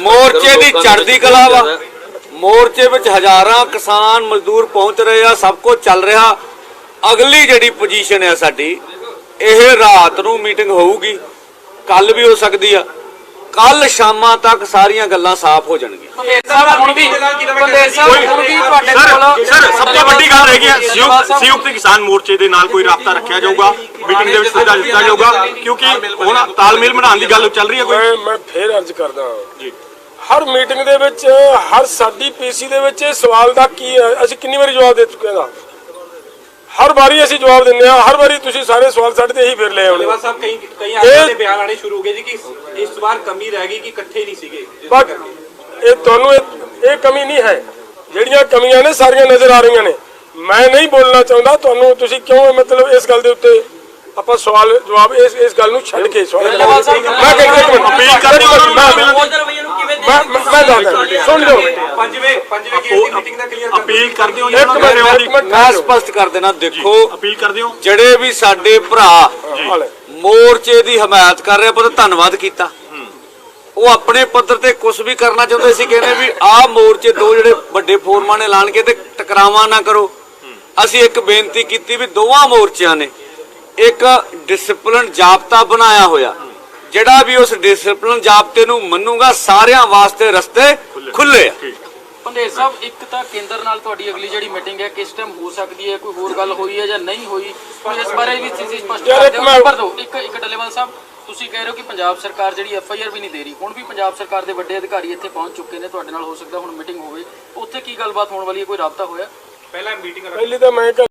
ਮੋਰਚੇ ਦੀ ਚੜ੍ਹਦੀ ਕਲਾ ਵਾ। ਮੋਰਚੇ ਵਿੱਚ ਹਜ਼ਾਰਾਂ ਕਿਸਾਨ ਮਜ਼ਦੂਰ ਪਹੁੰਚ ਰਹੇ ਆ, ਸਭ ਕੁਝ ਚੱਲ ਰਿਹਾ। ਅਗਲੀ ਜਿਹੜੀ ਪੋਜੀਸ਼ਨ ਹੈ ਸਾਡੀ, ਇਹ ਰਾਤ ਨੂੰ ਮੀਟਿੰਗ ਹੋਊਗੀ। ਕੱਲ ਵੀ ਹੋ ਸਕਦੀ ਆ। ਕੱਲ ਸ਼ਾਮਾਂ ਤੱਕ ਸਾਰੀਆਂ ਗੱਲਾਂ ਸਾਫ਼ ਹੋ ਜਾਣਗੀਆਂ। ਬੰਦੇ ਸਾਹਿਬ ਹੁਣ ਵੀ ਬੰਦੇ ਸਾਹਿਬ ਹੁਣ ਵੀ ਤੁਹਾਡੇ ਕੋਲ ਸਰ ਸਰ ਸਭ ਤੋਂ ਵੱਡੀ ਗੱਲ ਹੈਗੀ ਹੈ ਸੰਯੁਕਤ ਸੰਯੁਕਤ ਕਿਸਾਨ ਮੋਰਚੇ ਦੇ ਨਾਲ ਕੋਈ ਰਾਬਤਾ ਰੱਖਿਆ ਜਾਊਗਾ ਮੀਟਿੰਗ ਦੇ ਵਿੱਚ ਸੁਝਾਅ ਦਿੱਤਾ ਜਾਊਗਾ ਕਿਉਂਕਿ ਹੁਣ ਤਾਲਮੇਲ ਬਣਾਉਣ ਦੀ ਗੱਲ ਚੱਲ ਰਹੀ ਹੈ ਕੋਈ? ਮੈਂ ਮੈਂ ਫੇਰ ਅਰਜ਼ ਕਰਦਾ ਜੀ। ਹਰ ਮੀਟਿੰਗ ਦੇ ਵਿੱਚ ਹਰ ਸਾਡੀ ਪੀਸੀ ਦੇ ਵਿੱਚ ਇਹ ਸਵਾਲ ਦਾ ਕੀ ਅਸੀਂ ਕਿੰਨੀ ਵਾਰੀ ਜਵਾਬ ਦੇ ਚੁੱਕੇ ਹਾਂ? ਹਰ ਵਾਰੀ ਅਸੀਂ ਜਵਾਬ ਦਿੰਦੇ ਹਾਂ ਹਰ ਵਾਰੀ ਤੁਸੀਂ ਸਾਰੇ ਸਵਾਲ ਸਾਡੇ ਤੇ ਇਹੀ ਫਿਰ ਲੈ ਆਉਂਦੇ ਹੋ। ਸਾਹਿਬ ਕਈ ਕਈ ਆਗੂਆਂ ਦੇ ਬਿਆਨ ਆਣੇ ਸ਼ੁਰੂ ਹੋ ਗਏ ਜੀ ਕਿ ਇਸ ਵਾਰ ਕਮੀ ਰਹਿ ਗਈ ਕਿ ਇਕੱਠੇ ਨਹੀਂ ਸੀਗੇ ਇਹ ਤੁਹਾਨੂੰ ਇਹ ਕਮੀ ਨਹੀਂ ਹੈ ਜਿਹੜੀਆਂ ਕਮੀਆਂ ਨੇ ਸਾਰੀਆਂ ਨਜ਼ਰ ਆ ਰਹੀਆਂ ਨੇ ਮੈਂ ਨਹੀਂ ਬੋਲਣਾ ਚਾਹੁੰਦਾ ਤੁਹਾਨੂੰ ਤੁਸੀਂ ਕਿਉਂ ਮਤਲਬ ਇਸ ਗੱਲ ਦੇ ਉੱਤੇ ਆਪਾਂ ਸਵਾਲ ਜਵਾਬ ਇਸ ਇਸ ਗੱਲ ਨੂੰ ਛੱਡ ਕੇ ਸਵਾਲ ਧੰਨਵਾਦ। ਮੈਂ ਕਹਿੰਦਾ ਇੱਕ ਮਿੰਟ ਅਪੀਲ ਕਰਦੀ ਹਾਂ ਮੈਂ- ਮੈਂ- ਰਵਈਏ ਨੂੰ ਕਿਵੇਂ ਮੈਂ ਮੈਂ ਮੈਂ ਦੱਸਦਾ ਸੁਣ ਲਓ। ਪੰਜਵੇਂ ਪੰਜਵੇਂ ਕੇਸ ਦੀ ਮੀਟਿੰਗ ਦਾ ਕਲੀਅਰ ਅਪੀਲ ਕਰਦੇ ਹੋ ਜੀ ਇੱਕ ਉਹਨਾਂ ਨੂੰ ਮਿੰਟ ਇੱਕ ਮਿੰਟ। ਮੈਂ ਸਪਸ਼ਟ ਕਰ ਦੇਣਾ ਦੇਖੋ ਅਪੀਲ ਕਰਦੇ ਹੋ ਜਿਹੜੇ ਵੀ ਸਾਡੇ ਭਰਾ ਹਾਲੇ। ਮੋਰਚੇ ਦੀ ਹਮਾਇਤ ਕਰ ਰਹੇ ਪਰ ਧੰਨਵਾਦ ਕੀਤਾ। ਉਹ ਆਪਣੇ ਪੱਧਰ ਤੇ ਕੁਝ ਵੀ ਕਰਨਾ ਚਾਹੁੰਦੇ ਸੀ ਕਹਿੰਦੇ ਵੀ ਆਹ ਮੋਰਚੇ ਦੋ ਜਿਹੜੇ ਵੱਡੇ ਫੋਰਮਾਂ ਨੇ ਐਲਾਨ ਕੇ ਤੇ ਟਕਰਾਵਾ ਨਾ ਕਰੋ। ਅਸੀਂ ਇੱਕ ਬੇਨਤੀ ਕੀਤੀ ਵੀ ਦੋਵਾਂ ਮੋਰਚਿਆਂ ਨੇ ਇੱਕ ਡਿਸਪਲਿਨ ਜਾਬਤਾ ਬਣਾਇਆ ਹੋਇਆ। ਜਿਹੜਾ ਵੀ ਉਸ ਡਿਸਪਲਿਨ ਜਾਬਤੇ ਨੂੰ ਮੰਨੂਗਾ ਸਾਰਿਆਂ ਵਾਸਤੇ ਰਸਤੇ ਖੁੱਲੇ ਆ। ਪੰਦੇਰ ਸਾਹਿਬ ਇੱਕ ਤਾਂ ਕੇਂਦਰ ਨਾਲ ਤੁਹਾਡੀ ਅਗਲੀ ਜਿਹੜੀ ਮੀਟਿੰਗ ਹੈ ਕਿਸ ਟਾਈਮ ਹੋ ਸਕਦੀ ਹੈ? ਕੋਈ ਹੋਰ ਗੱਲ ਹੋਈ ਹੈ ਜਾਂ ਨਹੀਂ ਹੋਈ? ਕੋਈ ਇਸ ਬਾਰੇ ਵੀ ਤੁਸੀਂ ਸਪਸ਼ਟ ਕਰ ਦਿਓ ਨੰਬਰ ਦਿਓ ਇੱਕ ਇੱਕ ਡੱਲੇਵਾਲ ਸਾਹਿਬ ਤੁਸੀਂ ਕਹਿ ਰਹੇ ਹੋ ਕਿ ਪੰਜਾਬ ਸਰਕਾਰ ਜਿਹੜੀ ਐਫ ਆਈ ਆਰ ਵੀ ਨਹੀਂ ਦੇ ਰਹੀ। ਹੁਣ ਵੀ ਪੰਜਾਬ ਸਰਕਾਰ ਦੇ ਵੱਡੇ ਅਧਿਕਾਰੀ ਇੱਥੇ ਪਹੁੰਚ ਚੁੱਕੇ ਨੇ ਤੁਹਾਡੇ ਨਾਲ ਹੋ ਸਕਦਾ ਹੁਣ ਮੀਟਿੰਗ ਹੋਵੇ। ਉੱਥੇ ਕੀ ਗੱਲਬਾਤ ਹੋਣ ਵਾਲੀ ਹੈ? ਕੋਈ ਰਾਬਤਾ ਹੋਇਆ? ਪਹਿਲਾਂ ਮੀਟਿੰਗ ਪਹਿਲੀ ਤਾਂ ਮੈਂ